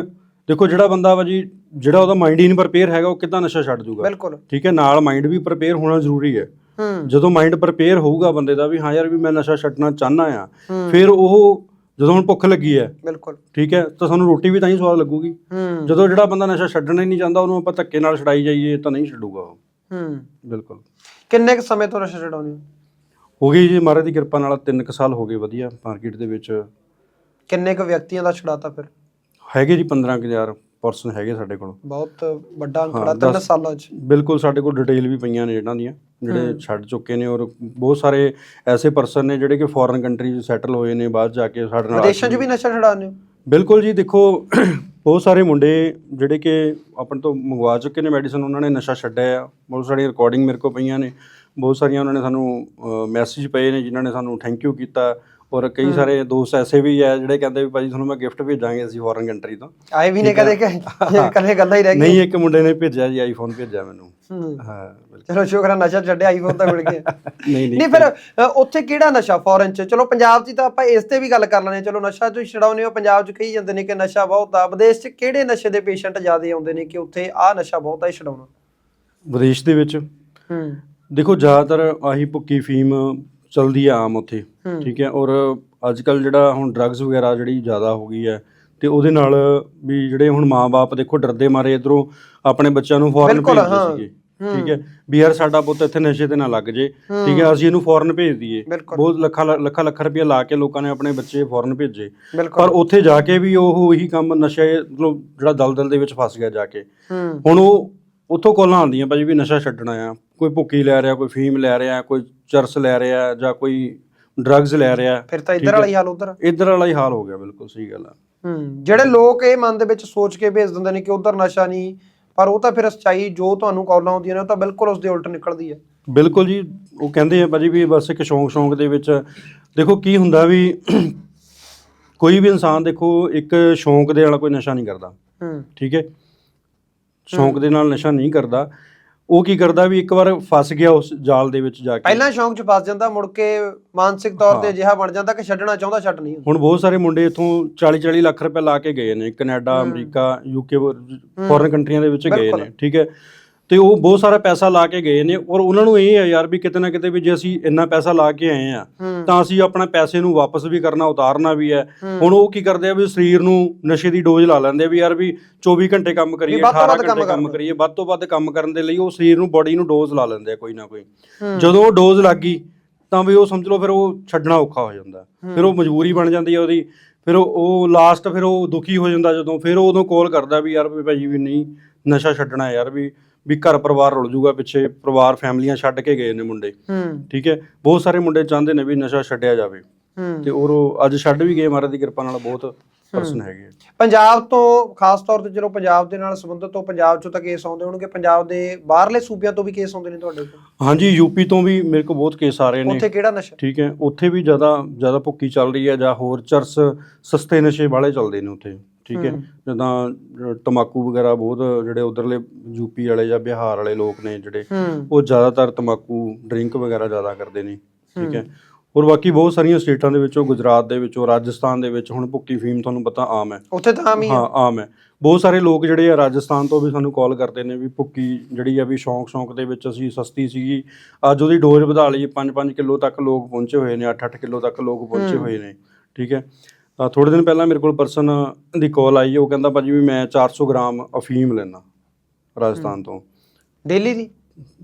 ਦੇਖੋ ਜਿਹੜਾ ਬੰਦਾ ਵਾ ਜੀ ਜਿਹੜਾ ਉਹਦਾ ਮਾਈਂਡ ਹੀ ਨਹੀਂ ਪ੍ਰਪੇਅਰ ਹੈਗਾ ਉਹ ਕਿੱਦਾਂ ਨਸ਼ਾ ਛੱਡ ਜੂਗਾ? ਬਿਲਕੁਲ। ਠੀਕ ਹੈ ਨਾਲ ਮਾਈਂਡ ਵੀ ਪ੍ਰਪੇਅਰ ਹੋਣਾ ਜ਼ਰੂਰੀ ਹੈ। ਹੂੰ। ਜਦੋਂ ਮਾਈਂਡ ਪ੍ਰਪੇਅਰ ਹੋਊਗਾ ਬੰਦੇ ਦਾ ਵੀ ਹਾਂ ਯਾਰ ਵੀ ਮੈਂ ਨਸ਼ਾ ਛੱਡਣਾ ਚਾਹਨਾ ਆ ਹੂੰ, ਫਿਰ ਉਹ ਜਦੋਂ ਹੁਣ ਭੁੱਖ ਲੱਗੀ ਹੈ ਬਿਲਕੁਲ। ਠੀਕ ਹੈ ਤਾਂ ਸਾਨੂੰ ਰੋਟੀ ਵੀ ਤਾਂ ਹੀ ਸਵਾਦ ਲੱਗੂਗੀ। ਹੂੰ। ਜਦੋਂ ਜਿਹੜਾ ਬੰਦਾ ਨਸ਼ਾ ਛੱਡਣਾ ਹੀ ਨਹੀਂ ਚਾਹੁੰਦਾ ਉਹਨੂੰ ਆਪਾਂ ਧੱਕੇ ਨਾਲ ਛਡਾਈ ਜਾਈਏ ਤਾਂ ਨਹੀਂ ਛੱਡੂਗਾ ਉਹ। ਹੂੰ। ਬਿਲਕੁਲ। ਕਿੰਨੇ ਕੁ ਸਮੇਂ ਤੋਂ ਨਸ਼ਾ ਛਡਾਉਂਦੇ ਹੋ? ਹੋ ਗਈ ਜੀ ਮਹਾਰਾਜ ਦੀ ਕਿਰਪਾ ਨਾਲ 3 ਸਾਲ ਹੋ ਗਏ ਵਧੀਆ ਮਾਰਕੀਟ ਦੇ ਵਿੱਚ। ਕਿੰਨੇ ਕੁ ਵਿਅਕਤੀਆਂ ਦਾ ਛਡਾਤਾ ਫਿਰ? ਹੈਗੇ ਜੀ 15000 ਪਰਸਨ ਹੈਗੇ ਸਾਡੇ ਕੋਲ। ਬਹੁਤ ਵੱਡਾ ਅੰਕੜਾ ਤਿੰਨ ਦਸ- ਸਾਲਾਂ 'ਚ। ਬਿਲਕੁਲ ਸਾਡੇ ਕੋਲ ਡਿਟੇਲ ਵੀ ਪਈਆਂ ਨੇ ਇਹਨਾਂ ਦੀਆਂ ਜਿਹੜੇ। ਛੱਡ ਚੁੱਕੇ ਨੇ ਔਰ ਬਹੁਤ ਸਾਰੇ ਐਸੇ ਪਰਸਨ ਨੇ ਜਿਹੜੇ ਕਿ ਫੋਰਨ ਕੰਟਰੀ 'ਚ ਸੈਟਲ ਹੋਏ ਨੇ ਬਾਅਦ ਜਾ ਕੇ ਸਾਡੇ ਨਾਲ ਵਿਦੇਸ਼ਾਂ 'ਚ ਵੀ ਨਸ਼ਾ ਛਡਾਉਂਦੇ ਬਿਲਕੁਲ ਜੀ ਦੇਖੋ ਬਹੁਤ ਸਾਰੇ ਮੁੰਡੇ ਜਿਹੜੇ ਕਿ ਆਪਣੇ ਤੋਂ ਮੰਗਵਾ ਚੁੱਕੇ ਨੇ ਮੈਡੀਸਨ ਉਹਨਾਂ ਨੇ ਨਸ਼ਾ ਛੱਡਿਆ ਆ। ਬਹੁਤ ਸਾਰੀਆਂ ਰਿਕਾਰਡਿੰਗ ਮੇਰੇ ਕੋਲ ਪਈਆਂ ਨੇ। ਬਹੁਤ ਸਾਰੀਆਂ ਉਹਨਾਂ ਨੇ ਸਾਨੂੰ ਮੈਸੇਜ ਪਏ ਨੇ ਜਿਨ੍ਹਾਂ ਨੇ ਸਾਨੂੰ ਥੈਂਕ ਯੂ ਕੀਤਾ। ਔਰ ਕਈ। ਸਾਰੇ ਦੋਸਤ ਐਸੇ ਵੀ ਆ ਜਿਹੜੇ ਕਹਿੰਦੇ ਵੀ ਭਾਜੀ ਤੁਹਾਨੂੰ ਮੈਂ ਗਿਫਟ ਭੇਜਾਂਗੇ ਅਸੀਂ ਫੋਰਨ ਕੰਟਰੀ ਤੋਂ। ਆਏ ਵੀ ਨੇ ਆ। ਕਦੇ ਕਿ ਕਦੇ ਗੱਲਾਂ ਹੀ ਰਹਿ ਨਹੀਂ ਗਈਆਂ ਇੱਕ ਮੁੰਡੇ ਨੇ ਭੇਜਿਆ ਜੀ ਆਈਫੋਨ ਭੇਜਿਆ ਮੈਨੂੰ। ਹੂੰ। ਚਲੋ ਸ਼ੁਕਰ ਹੈ ਨਸ਼ਾ ਛੱਡਿਆ ਆਈਫੋਨ ਤਾਂ ਮਿਲ ਗਿਆ ਨਹੀਂ ਨਹੀਂ। ਫਿਰ ਉੱਥੇ ਕਿਹੜਾ ਨਸ਼ਾ ਫੋਰਨ 'ਚ? ਚਲੋ ਪੰਜਾਬ 'ਚ ਤਾਂ ਆਪਾਂ ਇਸ ਤੇ ਵੀ ਗੱਲ ਕਰ ਲੈਣੇ ਚਲੋ ਨਸ਼ਾ ਤੁਸੀਂ ਛਡਾਉਨੇ ਹੋ ਪੰਜਾਬ 'ਚ ਕਹੀ ਜਾਂਦੇ ਨੇ ਕਿ ਨਸ਼ਾ ਬਹੁਤ ਆ। ਵਿਦੇਸ਼ 'ਚ ਕਿਹੜੇ ਨਸ਼ੇ ਦੇ ਪੇਸ਼ੈਂਟ ਜ਼ਿਆਦਾ ਆਉਂਦੇ ਨੇ ਕਿ ਉੱਥੇ ਆਹ ਨਸ਼ਾ ਬਹੁਤ ਆ ਛਡਾਉਣਾ? ਵਿਦੇਸ਼ ਦੇ ਵਿੱਚ? ਹੂੰ। ਦੇਖੋ ਜ਼ਿਆਦਾਤਰ ਆਹੀ ਭੁੱਕੀ ਫੀਮ ਚਲਦੀ ਆ ਆਮ ਉੱਥੇ। ਠੀਕ ਹੈ ਔਰ ਅੱਜ ਕੱਲ ਜਿਹੜਾ ਹੁਣ ਡਰੱਗਸ ਵਗੈਰਾ ਜਿਹੜੀ ਜ਼ਿਆਦਾ ਹੋ ਗਈ ਹੈ ਤੇ ਉਹਦੇ ਨਾਲ ਵੀ ਜਿਹੜੇ ਹੁਣ ਮਾਪੇ ਦੇਖੋ ਡਰਦੇ ਮਾਰੇ ਇਧਰੋਂ ਆਪਣੇ ਬੱਚਿਆਂ ਨੂੰ ਫੋਰਨ ਭੇਜਦੇ। ਸੀਗੇ। ਠੀਕ ਹੈ ਵੀ ਯਾਰ ਸਾਡਾ ਪੁੱਤ ਇੱਥੇ ਨਸ਼ੇ ਤੇ ਨਾ ਲੱਗ ਜੇ। ਠੀਕ ਹੈ ਅਸੀਂ ਇਹਨੂੰ ਫੋਰਨ ਭੇਜ ਦਈਏ। ਬਹੁਤ ਲੱਖਾਂ ਲੱਖਾਂ ਲੱਖ ਰੁਪਏ ਲਾ ਕੇ ਲੋਕਾਂ ਨੇ ਆਪਣੇ ਬੱਚੇ ਫੋਰਨ ਭੇਜੇ। ਪਰ ਉੱਥੇ ਜਾ ਕੇ ਵੀ ਉਹ ਉਹੀ ਕੰਮ ਨਸ਼ੇ ਮਤਲਬ ਜਿਹੜਾ ਦਲਦਲ ਦੇ ਵਿੱਚ ਫਸ ਗਿਆ ਜਾ ਕੇ। ਹੁਣ ਉਹ ਉੱਥੋਂ ਕੋਲਾਂ ਆਉਂਦੀਆਂ ਭਾਜੀ ਵੀ ਨਸ਼ਾ ਛੱਡਣਾ ਆ। ਕੋਈ ਭੁੱਕੀ ਲੈ ਰਿਹਾ ਕੋਈ ਫੀਮ ਲੈ ਰਿਹਾ ਕੋਈ ਚਰਸ ਲੈ ਰਿਹਾ ਜਾਂ ਕੋਈ ਡਰੱਗਸ ਲੈ ਰਿਹਾ। ਫਿਰ ਤਾਂ ਇੱਧਰ। ਵਾਲਾ ਹੀ ਹਾਲ ਉੱਧਰ? ਇਧਰ ਵਾਲਾ ਹੀ ਹਾਲ ਹੋ ਗਿਆ ਬਿਲਕੁਲ ਸਹੀ ਗੱਲ ਆ। ਹੂੰ ਜਿਹੜੇ ਲੋਕ ਇਹ ਮਨ ਦੇ ਵਿੱਚ ਸੋਚ ਕੇ ਭੇਜ ਦਿੰਦੇ ਨੇ ਕਿ ਉਧਰ ਨਸ਼ਾ ਨਹੀਂ ਪਰ ਉਹ ਤਾਂ ਫਿਰ ਸੱਚਾਈ ਜੋ ਤੁਹਾਨੂੰ ਕਾਲਾਂ ਆਉਂਦੀਆਂ ਨੇ ਉਹ ਤਾਂ ਬਿਲਕੁਲ ਉਸ ਦੇ ਉਲਟ ਨਿਕਲਦੀ ਹੈ ਬਿਲਕੁਲ ਜੀ ਉਹ ਕਹਿੰਦੇ ਆ ਭਾਜੀ ਵੀ ਬਸ ਇੱਕ ਸ਼ੌਂਕ ਸ਼ੌਂਕ ਦੇ ਵਿੱਚ ਦੇਖੋ ਕੀ ਹੁੰਦਾ ਵੀ ਕੋਈ ਵੀ ਇਨਸਾਨ ਦੇਖੋ ਇੱਕ ਸ਼ੌਂਕ ਦੇ ਨਾਲ ਕੋਈ ਨਸ਼ਾ ਨਹੀਂ ਕਰਦਾ। ਹੂੰ। ਠੀਕ ਹੈ। ਸ਼ੌਂਕ ਦੇ ਨਾਲ ਨਸ਼ਾ ਨਹੀਂ ਕਰਦਾ ਉਹ ਕੀ ਕਰਦਾ ਵੀ ਇੱਕ ਵਾਰ ਫਸ ਗਿਆ ਉਸ ਜਾਲ ਦੇ ਵਿੱਚ ਜਾ ਕੇ ਪਹਿਲਾਂ ਸ਼ੌਂਕ ਚ ਫਸ ਜਾਂਦਾ ਮੁੜ ਕੇ ਮਾਨਸਿਕ ਤੌਰ ਤੇ। ਅਜਿਹਾ ਬਣ ਜਾਂਦਾ ਕਿ ਛੱਡਣਾ ਚਾਹੁੰਦਾ ਛੱਡ ਨਹੀਂ ਹੁਣ ਬਹੁਤ ਸਾਰੇ ਮੁੰਡੇ ਇਥੋਂ 40 40 ਲੱਖ ਰੁਪਏ ਲਾ ਕੇ ਗਏ ਨੇ ਕੈਨੇਡਾ। ਅਮਰੀਕਾ ਯੂਕੇ ਫੋਰਨ ਕੰਟਰੀਆਂ ਦੇ ਵਿੱਚ ਗਏ। ਨੇ ਠੀਕ ਹੈ ਤੇ ਉਹ ਬਹੁਤ ਸਾਰਾ ਪੈਸਾ ਲਾ ਕੇ ਗਏ ਨੇ ਔਰ ਉਹਨਾਂ ਨੂੰ ਇਹ ਹੈ ਯਾਰ ਵੀ ਕਿਤੇ ਨਾ ਕਿਤੇ ਵੀ ਜੇ ਅਸੀਂ ਇੰਨਾ ਪੈਸਾ ਲਾ ਕੇ ਆਏ ਆ ਤਾਂ ਅਸੀਂ ਆਪਣਾ ਪੈਸੇ ਨੂੰ ਵਾਪਸ ਵੀ ਕਰਨਾ ਉਤਾਰਨਾ ਵੀ ਹੈ। ਹੁਣ ਉਹ ਕੀ ਕਰਦੇ ਆ ਵੀ ਸਰੀਰ ਨੂੰ ਨਸ਼ੇ ਦੀ ਡੋਜ਼ ਲਾ ਲੈਂਦੇ ਆ ਵੀ ਯਾਰ ਵੀ 24 ਘੰਟੇ ਕੰਮ ਕਰੀਏ ਵੱਧ ਤੋਂ 18 ਵੱਧ ਕੰਮ ਘੰਟੇ ਕੰਮ। ਕਰੀਏ ਵੱਧ ਤੋਂ ਵੱਧ ਕੰਮ ਕਰਨ ਦੇ ਲਈ ਉਹ ਸਰੀਰ ਨੂੰ ਬੋਡੀ ਨੂੰ ਡੋਜ਼ ਲਾ ਲੈਂਦੇ ਆ ਕੋਈ ਨਾ ਕੋਈ। ਜਦੋਂ ਉਹ ਡੋਜ਼ ਲੱਗ ਗਈ ਤਾਂ ਵੀ ਉਹ ਸਮਝ ਲਓ ਫਿਰ ਉਹ ਛੱਡਣਾ ਔਖਾ ਹੋ ਜਾਂਦਾ। ਫਿਰ ਉਹ ਮਜਬੂਰੀ ਬਣ ਜਾਂਦੀ ਹੈ ਉਹਦੀ। ਫਿਰ ਉਹ- ਲਾਸਟ ਫਿਰ ਉਹ ਦੁਖੀ ਹੋ ਜਾਂਦਾ ਜਦੋਂ ਫਿਰ ਉਹ ਉਦੋਂ ਕਾਲ ਕਰਦਾ ਵੀ ਯਾਰ ਵੀ ਭਾਜੀ ਵੀ ਨਹੀਂ ਨਸ਼ਾ ਛੱਡਣਾ ਯਾਰ ਵੀ। ਵੀ ਘਰ ਪਰਿਵਾਰ ਰੁਲ ਜੂਗਾ ਪਿੱਛੇ ਪਰਿਵਾਰ ਫੈਮਲੀਆਂ ਛੱਡ ਕੇ ਗਏ ਨੇ ਮੁੰਡੇ। ਠੀਕ ਹੈ? ਬਹੁਤ ਸਾਰੇ ਮੁੰਡੇ ਚਾਹੁੰਦੇ ਨੇ ਵੀ ਨਸ਼ਾ ਛੱਡਿਆ ਜਾਵੇ। ਤੇ ਉਹ ਅੱਜ ਛੱਡ ਵੀ ਗਏ ਮਹਾਰਾਜ ਦੀ ਕਿਰਪਾ ਨਾਲ ਬਹੁਤ ਪਰਸਨ ਹੈਗੇ। ਪੰਜਾਬ ਤੋਂ ਖਾਸ ਤੌਰ ਤੇ ਚਲੋ ਪੰਜਾਬ ਦੇ ਨਾਲ ਸੰਬੰਧਿਤ ਤੋਂ ਪੰਜਾਬ ਚੋਂ ਤਾਂ ਕੇਸ ਆਉਂਦੇ ਹੋਣਗੇ ਪੰਜਾਬ ਦੇ ਬਾਹਰਲੇ ਸੂਬਿਆਂ ਤੋਂ ਵੀ ਕੇਸ ਆਉਂਦੇ ਨੇ ਤੁਹਾਡੇ ਕੋਲ? ਹਾਂਜੀ ਯੂਪੀ ਤੋਂ ਵੀ ਮੇਰੇ ਕੋਲ ਬਹੁਤ ਕੇਸ ਆ ਰਹੇ ਨੇ। ਉੱਥੇ ਕਿਹੜਾ ਨਸ਼ਾ? ਠੀਕ ਹੈ ਉੱਥੇ ਵੀ ਜ਼ਿਆਦਾ ਜ਼ਿਆਦਾ ਭੁੱਕੀ ਚੱਲ ਰਹੀ ਹੈ ਜਾਂ ਹੋਰ ਚਰਸ ਸਸਤੇ ਨਸ਼ੇ ਵਾਲੇ ਚੱਲਦੇ ਨੇ ਉੱਥੇ। ਠੀਕ ਹੈ। ਜਿੱਦਾਂ ਅ, ਤੰਬਾਕੂ ਵਗੈਰਾ ਬਹੁਤ ਜਿਹੜੇ ਉਧਰਲੇ ਯੂਪੀ ਵਾਲੇ ਜਾਂ ਬਿਹਾਰ ਵਾਲੇ ਲੋਕ ਨੇ ਜਿਹੜੇ ਉਹ ਜ਼ਿਆਦਾਤਰ ਤੰਬਾਕੂ ਡਰਿੰਕ ਵਗੈਰਾ ਜ਼ਿਆਦਾ ਕਰਦੇ ਨੇ ਠੀਕ ਹੈ। ਔਰ ਬਾਕੀ ਬਹੁਤ ਸਾਰੀਆਂ ਸਟੇਟਾਂ ਦੇ ਵਿੱਚੋਂ ਗੁਜਰਾਤ ਦੇ ਵਿੱਚੋਂ ਰਾਜਸਥਾਨ ਦੇ ਵਿੱਚ ਹੁਣ ਭੁੱਕੀ ਫੀਮ ਤੁਹਾਨੂੰ ਪਤਾ ਆਮ ਹੈ। ਉੱਥੇ ਤਾਂ ਆਮ ਹੀ ਹਾਂ। ਹੈ ਆਮ ਹੈ। ਬਹੁਤ ਸਾਰੇ ਲੋਕ ਜਿਹੜੇ ਆ ਰਾਜਸਥਾਨ ਤੋਂ ਵੀ ਸਾਨੂੰ ਕਾਲ ਕਰਦੇ ਨੇ ਵੀ ਭੁੱਕੀ ਜਿਹੜੀ ਆ ਵੀ ਸ਼ੌਂਕ ਸ਼ੌਂਕ ਦੇ ਵਿੱਚ ਅਸੀਂ ਸਸਤੀ ਸੀਗੀ। ਅੱਜ ਉਹਦੀ ਡੋਜ਼ ਵਧਾ ਲਈ 5-5 ਕਿਲੋ ਤੱਕ ਲੋਕ ਪਹੁੰਚੇ ਹੋਏ ਨੇ 8-8 ਕਿਲੋ ਤੱਕ ਲੋਕ ਪਹੁੰਚੇ। ਹੋਏ ਨੇ ਠੀਕ ਹੈ। ਤਾਂ ਥੋੜੇ ਦਿਨ ਪਹਿਲਾਂ ਮੇਰੇ ਕੋਲ ਪਰਸਨ ਦੀ ਕਾਲ ਆਈ ਉਹ ਕਹਿੰਦਾ ਭਾਜੀ ਵੀ ਮੈਂ 400 ਗ੍ਰਾਮ ਅਫੀਮ ਲੈਣਾ ਰਾਜਸਥਾਨ ਤੋਂ। ਡੇਲੀ ਦੀ?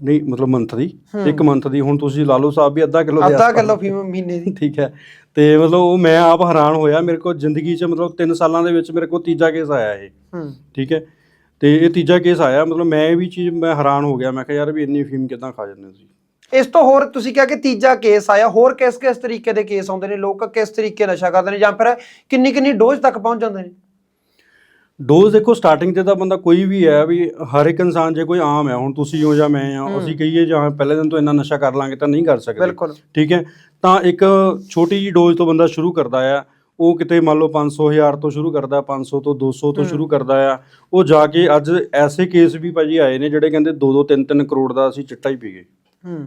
ਨਹੀਂ ਮਤਲਬ ਮੰਥ ਦੀ। ਇੱਕ ਮੰਥ ਦੀ। ਹੁਣ ਤੁਸੀਂ ਲਾ ਲਓ ਸਾਹਿਬ ਵੀ ਅੱਧਾ ਕਿਲੋ ਦੇ ਅੱਧਾ। ਕਿਲੋ ਫੀਮ ਮਹੀਨੇ ਦੀ। ਠੀਕ ਹੈ। ਤੇ ਮਤਲਬ ਉਹ ਮੈਂ ਆਪ ਹੈਰਾਨ ਹੋਇਆ ਮੇਰੇ ਕੋਲ ਜ਼ਿੰਦਗੀ 'ਚ ਮਤਲਬ 3 ਸਾਲਾਂ ਦੇ ਵਿੱਚ ਮੇਰੇ ਕੋਲ ਤੀਜਾ ਕੇਸ ਆਇਆ ਇਹ। ਠੀਕ ਹੈ। ਤੇ ਇਹ ਤੀਜਾ ਕੇਸ ਆਇਆ ਮਤਲਬ ਮੈਂ ਇਹ ਵੀ ਚੀਜ਼ ਮੈਂ ਹੈਰਾਨ ਹੋ ਗਿਆ। ਮੈਂ ਕਿਹਾ ਯਾਰ ਵੀ ਇੰਨੀ ਫੀਮ ਕਿਦਾਂ ਖਾ ਜਾਂਦੇ ਸੀ ਇਸ ਤੋਂ ਹੋਰ ਤੁਸੀਂ ਕਿਹਾ ਕਿ ਤੀਜਾ ਕੇਸ ਆਇਆ ਹੋਰ ਕਿਸ ਕਿਸ ਤਰੀਕੇ ਦੇ ਕੇਸ ਆਉਂਦੇ ਨੇ ਲੋਕ ਕਿਸ ਤਰੀਕੇ ਨਸ਼ਾ ਕਰਦੇ ਨੇ ਜਾਂ ਫਿਰ ਕਿੰਨੀ ਕਿੰਨੀ ਡੋਜ਼ ਤੱਕ ਪਹੁੰਚ ਜਾਂਦੇ ਨੇ? ਡੋਜ਼ ਦੇਖੋ ਸਟਾਰਟਿੰਗ ਤੇ ਤਾਂ ਬੰਦਾ ਕੋਈ ਵੀ ਹੈ ਵੀ ਹਰ ਇੱਕ ਇਨਸਾਨ ਜੇ ਕੋਈ ਆਮ ਹੈ ਹੁਣ ਤੁਸੀਂ ਹੋ ਜਾਂ ਮੈਂ ਆ ਹੂੰ। ਅਸੀਂ ਕਹੀਏ ਜਾਂ ਪਹਿਲੇ ਦਿਨ ਤੋਂ ਇੰਨਾ ਨਸ਼ਾ ਕਰ ਲਾਂਗੇ ਤਾਂ ਨਹੀਂ ਕਰ ਸਕਦੇ। ਠੀਕ ਹੈ? ਤਾਂ ਇੱਕ ਛੋਟੀ ਜੀ ਡੋਜ਼ ਤੋਂ ਬੰਦਾ ਸ਼ੁਰੂ ਕਰਦਾ ਆ ਉਹ ਕਿਤੇ ਮੰਨ ਲਓ 500 ਹਜ਼ਾਰ ਤੋਂ ਸ਼ੁਰੂ ਕਰਦਾ 500 ਤੋਂ 200 ਤੋਂ। ਸ਼ੁਰੂ ਕਰਦਾ ਆ ਉਹ ਜਾ ਕੇ ਅੱਜ ਐਸੇ ਕੇਸ ਵੀ ਭਾਜੀ ਆਏ ਨੇ ਜਿਹੜੇ ਕਹਿੰਦੇ 2-2 3-3 ਕਰੋੜ ਦਾ ਅਸੀਂ ਚਿੱਟਾ ਹੀ ਪੀ ਗਏ। ਹੂੰ।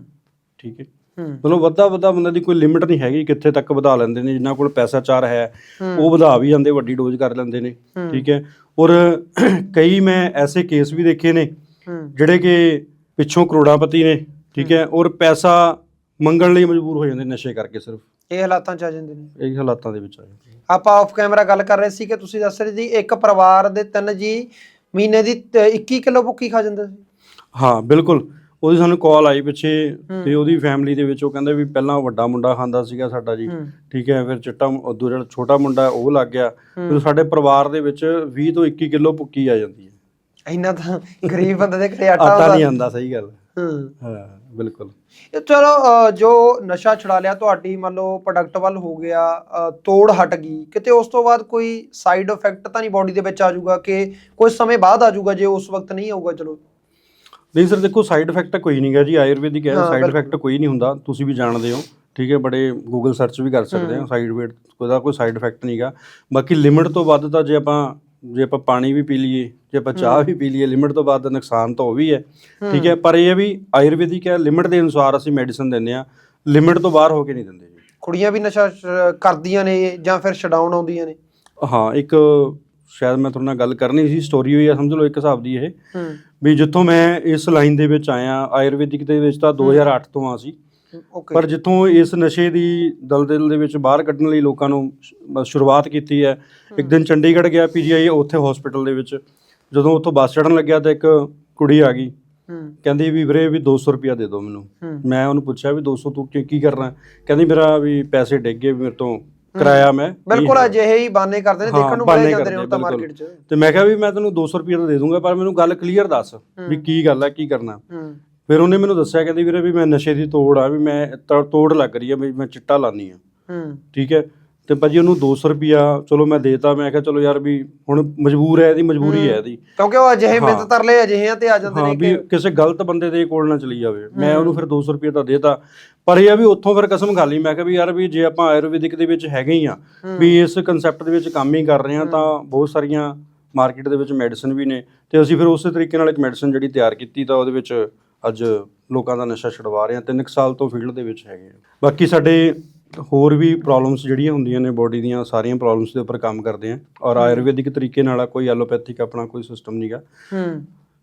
ਠੀਕ ਹੈ। ਮਤਲਬ ਵੱਧਾ ਵੱਧਾ ਬੰਦੇ ਦੀ ਕੋਈ ਲਿਮਿਟ ਨਹੀਂ ਹੈਗੀ ਕਿੱਥੇ ਤੱਕ ਵਧਾ ਲੈਂਦੇ ਨੇ ਜਿਨ੍ਹਾਂ ਕੋਲ ਪੈਸਾ ਚਾਰ ਹੈ। ਉਹ ਵਧਾ ਵੀ ਜਾਂਦੇ ਵੱਡੀ ਡੋਜ਼ ਕਰ ਲੈਂਦੇ ਨੇ। ਠੀਕ ਹੈ। ਔਰ ਕਈ ਮੈਂ ਐਸੇ ਕੇਸ ਵੀ ਦੇਖੇ ਨੇ ਜਿਹੜੇ ਕਿ ਪਿੱਛੋਂ ਕਰੋੜਾਪਤੀ ਨੇ ਠੀਕ ਹੈ। ਔਰ ਪੈਸਾ ਮੰਗਣ ਲਈ ਮਜਬੂਰ ਹੋ ਜਾਂਦੇ ਨਸ਼ੇ ਕਰਕੇ ਸਿਰਫ। ਇਹ ਹਾਲਾਤਾਂ ਚ ਆ ਜਾਂਦੇ ਨੇ। ਇਹ ਹਾਲਾਤਾਂ ਦੇ ਵਿੱਚ ਆ ਜਾਂਦੇ ਆਪਾਂ ਆਫ ਕੈਮਰਾ ਗੱਲ ਕਰ ਰਹੇ ਸੀ ਕਿ ਤੁਸੀਂ ਦੱਸ ਰਹੇ ਸੀ ਇੱਕ ਪਰਿਵਾਰ ਦੇ ਤਿੰਨ ਜੀ ਮਹੀਨੇ ਦੀ ਤ- 21 ਕਿਲੋ ਭੁੱਕੀ ਖਾ ਜਾਂਦੇ ਸੀ। ਹਾਂ ਬਿਲਕੁਲ। ਉਹਦੀ ਸਾਨੂੰ ਕਾਲ ਆਈ ਪਿੱਛੇ। ਤੇ ਉਹਦੀ ਫੈਮਿਲੀ ਦੇ ਵਿੱਚ ਉਹ ਕਹਿੰਦੇ ਵੀ ਪਹਿਲਾਂ ਵੱਡਾ ਮੁੰਡਾ ਖਾਂਦਾ ਸੀਗਾ ਸਾਡਾ ਜੀ। ਠੀਕ ਹੈ ਫਿਰ ਚਿੱਟਾ ਜਿਹੜਾ ਛੋਟਾ ਮੁੰਡਾ ਉਹ ਲੱਗ ਗਿਆ। ਫਿਰ ਸਾਡੇ ਪਰਿਵਾਰ ਦੇ ਵਿੱਚ 20 ਤੋਂ 21 ਕਿਲੋ ਭੁੱਕੀ ਆ ਜਾਂਦੀ ਹੈ। ਇੰਨਾ ਤਾਂ ਗਰੀਬ ਬੰਦੇ ਦੇ ਘਰੇ ਆਟਾ ਆਟਾ ਨਹੀਂ ਆਂਦਾ ਸਹੀ ਗੱਲ। ਹੂੰ। ਹਾਂ ਬਿਲਕੁਲ। ਚਲੋ ਜੋ ਨਸ਼ਾ ਛੁਡਾ ਲਿਆ ਤੁਹਾਡੀ ਮੰਨ ਲਓ ਪ੍ਰੋਡਕਟ ਵੱਲ ਹੋ ਗਿਆ ਤੋੜ ਹਟ ਗਈ ਕਿਤੇ ਉਸ ਤੋਂ ਬਾਅਦ ਕੋਈ ਸਾਈਡ ਇਫੈਕਟ ਤਾਂ ਨਹੀਂ ਬਾਡੀ ਦੇ ਵਿੱਚ ਆ ਜਾਊਗਾ ਕਿ ਕੁਝ ਸਮੇਂ ਬਾਅਦ ਆ ਜਾਊਗਾ ਜੇ ਉਸ ਵਕਤ ਨਹੀਂ ਆਊਗਾ ਚਲੋ। ਨਹੀਂ ਸਰ ਦੇਖੋ ਸਾਈਡ ਇਫੈਕਟ ਕੋਈ ਨਹੀਂਗਾ ਜੀ। ਆਯੁਰਵੈਦਿਕ ਹੈ ਹਾਂ, ਸਾਈਡ ਬਿਲਕੁਲ। ਇਫੈਕਟ ਕੋਈ ਨਹੀਂ ਹੁੰਦਾ। ਤੁਸੀਂ ਵੀ ਜਾਣਦੇ ਹੋ। ਠੀਕ ਹੈ ਬੜੇ ਗੂਗਲ ਸਰਚ ਵੀ ਕਰ ਸਕਦੇ ਹੋ। ਸਾਈਡ ਇਫੈਕਟ ਉਹਦਾ ਕੋਈ ਸਾਈਡ ਇਫੈਕਟ ਨਹੀਂਗਾ ਬਾਕੀ ਲਿਮਿਟ ਤੋਂ ਵੱਧ ਤਾਂ ਜੇ ਆਪਾਂ ਜੇ ਆਪਾਂ ਪਾਣੀ ਵੀ ਪੀ ਲਈਏ ਜੇ ਆਪਾਂ ਚਾਹ। ਵੀ ਪੀ ਲਈਏ ਲਿਮਿਟ ਤੋਂ ਵੱਧ ਨੁਕਸਾਨ ਤਾਂ ਉਹ ਵੀ ਹੈ। ਹੂੰ। ਠੀਕ ਹੈ ਪਰ ਇਹ ਹੈ ਵੀ ਆਯੁਰਵੈਦਿਕ ਹੈ ਲਿਮਿਟ ਦੇ ਅਨੁਸਾਰ ਅਸੀਂ ਮੈਡੀਸਨ ਦਿੰਦੇ ਆ ਲਿਮਿਟ ਤੋਂ ਬਾਹਰ ਹੋ ਕੇ ਨਹੀਂ ਦਿੰਦੇ ਜੀ। ਕੁੜੀਆਂ ਵੀ ਨਸ਼ਾ ਸ਼- ਕਰਦੀਆਂ ਨੇ ਜਾਂ ਫਿਰ ਛਡਾਉਣ ਆਉਂਦੀਆਂ ਨੇ। ਹਾਂ ਇੱਕ ਸ਼ਾਇਦ ਮੈਂ ਤੁਹਾਡੇ ਨਾਲ ਗੱਲ ਕਰਨੀ ਸੀ ਸਟੋਰੀ ਹੋਈ ਆ ਸਮਝ ਲਓ ਇੱਕ ਹਿਸਾਬ ਦੀ ਇਹ। ਹੂੰ। ਵੀ ਜਿੱਥੋਂ ਮੈਂ ਇਸ ਲਾਈਨ ਦੇ ਵਿੱਚ ਆਇਆ ਆਯੁਰਵੈਦਿਕ ਦੇ ਵਿੱਚ ਤਾਂ 2008 ਤੋਂ ਆ ਸੀ। ਪਰ ਜਿੱਥੋਂ ਇਸ ਨਸ਼ੇ ਦੀ ਦਲਦਲ ਦੇ ਵਿੱਚ ਬਾਹਰ ਕੱਢਣ ਲਈ ਲੋਕਾਂ ਨੂੰ ਸ਼ੁਰੂਆਤ ਕੀਤੀ ਹੈ ਇੱਕ ਦਿਨ ਚੰਡੀਗੜ੍ਹ ਗਿਆ ਪੀਜੀਆਈ ਉੱਥੇ ਹਸਪੀਟਲ ਦੇ ਵਿੱਚ। ਜਦੋਂ ਉੱਥੋਂ ਬੱਸ ਚੜਨ ਲੱਗਿਆ ਤਾਂ ਇੱਕ ਕੁੜੀ ਆ ਗਈ। ਹੂੰ। ਕਹਿੰਦੀ ਵੀ ਵੀਰੇ ਵੀ 200 ਰੁਪਿਆ ਦੇ ਦਿਓ ਮੈਨੂੰ। ਮੈਂ ਉਹਨੂੰ ਪੁੱਛਿਆ ਵੀ 200 ਤੂੰ ਕੀ ਕੀ ਕਰਨਾ? ਕਹਿੰਦੀ ਮੇਰਾ ਵੀ ਪੈਸੇ ਡਿੱਗ ਗਏ ਮੇਰੇ ਤੋਂ ਕਿਰਾਇਆ ਮੈਂ ਬਿਲਕੁਲ ਅਜਿਹੇ ਹੀ ਬਾਨੇ ਕਰਦੇ ਨੇ ਦੇਖਣ ਨੂੰ ਮਿਲੇ ਜਾਂਦੇ ਨੇ ਹੁਣ ਤਾਂ। ਮਾਰਕੀਟ 'ਚ। ਤੇ ਮੈਂ ਕਿਹਾ ਵੀ ਮੈਂ ਤੈਨੂੰ 200 ਰੁਪਏ ਤਾਂ ਦੇ ਦੂੰਗਾ ਪਰ ਮੈਨੂੰ ਗੱਲ ਕਲੀਅਰ ਦੱਸ ਵੀ। ਕੀ ਗੱਲ ਹੈ ਕੀ ਕਰਨਾ। ਫਿਰ ਉਹਨੇ ਮੈਨੂੰ ਦੱਸਿਆ ਕਹਿੰਦੀ ਵੀਰੇ ਵੀ ਮੈਂ ਨਸ਼ੇ ਦੀ ਤੋੜ ਆ ਵੀ ਮੈਂ ਤੋੜ ਲੱਗ ਰਹੀ ਆ ਵੀ ਮੈਂ ਚਿੱਟਾ ਲਾਨੀ ਆ। ਹੂੰ। ਠੀਕ ਹੈ? ਤੇ ਭਾਜੀ ਉਹਨੂੰ 200 ਰੁਪਿਆ ਚਲੋ ਮੈਂ ਦੇਤਾ ਮੈਂ ਕਿਹਾ ਚਲੋ ਯਾਰ ਵੀ ਹੁਣ ਮਜਬੂਰ ਹੈ ਇਹਦੀ ਮਜਬੂਰੀ ਹੈ ਇਹਦੀ। ਕਿਉਂਕਿ ਉਹ ਅਜਿਹੇ ਹਾਂ। ਮਿੰਤ ਤਰਲੇ ਅਜਿਹੇ ਤੇ ਆ ਜਾਂਦੇ ਹਾਂ ਨੇ ਵੀ ਕਿ ਕਿਸੇ ਗਲਤ ਬੰਦੇ ਦੇ ਕੋਲ ਨਾ ਚਲੀ ਜਾਵੇ। ਮੈਂ। ਉਹਨੂੰ ਫਿਰ 200 ਰੁਪਏ ਤਾਂ ਦੇਤਾ। ਪਰ ਇਹ ਆ ਵੀ ਉੱਥੋਂ ਫਿਰ ਕਸਮ ਖਾ ਲਈ। ਮੈਂ ਕਿਹਾ ਵੀ ਯਾਰ ਵੀ ਜੇ ਆਪਾਂ ਆਯੁਰਵੈਦਿਕ ਦੇ ਵਿੱਚ ਹੈਗੇ ਹੀ ਆ। ਵੀ ਇਸ ਕਨਸੈਪਟ ਦੇ ਵਿੱਚ ਕੰਮ ਹੀ ਕਰ ਰਹੇ ਆ ਤਾਂ ਬਹੁਤ ਸਾਰੀਆਂ ਮਾਰਕੀਟ ਦੇ ਵਿੱਚ ਮੈਡੀਸਨ ਵੀ ਨੇ। ਤੇ ਅਸੀਂ ਫਿਰ ਉਸੇ ਤਰੀਕੇ ਨਾਲ ਇੱਕ ਮੈਡੀਸਨ ਜਿਹੜੀ ਤਿਆਰ ਕੀਤੀ ਤਾਂ ਉਹਦੇ ਵਿੱਚ ਅੱਜ ਲੋਕਾਂ ਦਾ ਨਸ਼ਾ ਛਡਵਾ ਰਹੇ ਆ। ਤਿੰਨ ਕੁ ਸਾਲ ਤੋਂ ਫੀਲਡ ਦੇ ਵਿੱਚ ਹੈਗੇ ਆ। ਬਾਕੀ ਸਾਡੇ ਹੋਰ ਵੀ ਪ੍ਰੋਬਲਮਸ ਜਿਹੜੀਆਂ ਹੁੰਦੀਆਂ ਨੇ ਬੋਡੀ ਦੀਆਂ ਸਾਰੀਆਂ ਪ੍ਰੋਬਲਮਸ ਦੇ ਉੱਪਰ ਕੰਮ ਕਰਦੇ ਆ। ਔਰ ਆਯੁਰਵੈਦਿਕ ਤਰੀਕੇ ਨਾਲ ਆ ਕੋਈ ਐਲੋਪੈਥਿਕ ਆਪਣਾ ਕੋਈ ਸਿਸਟਮ ਨਹੀਂਗਾ ਹੂੰ।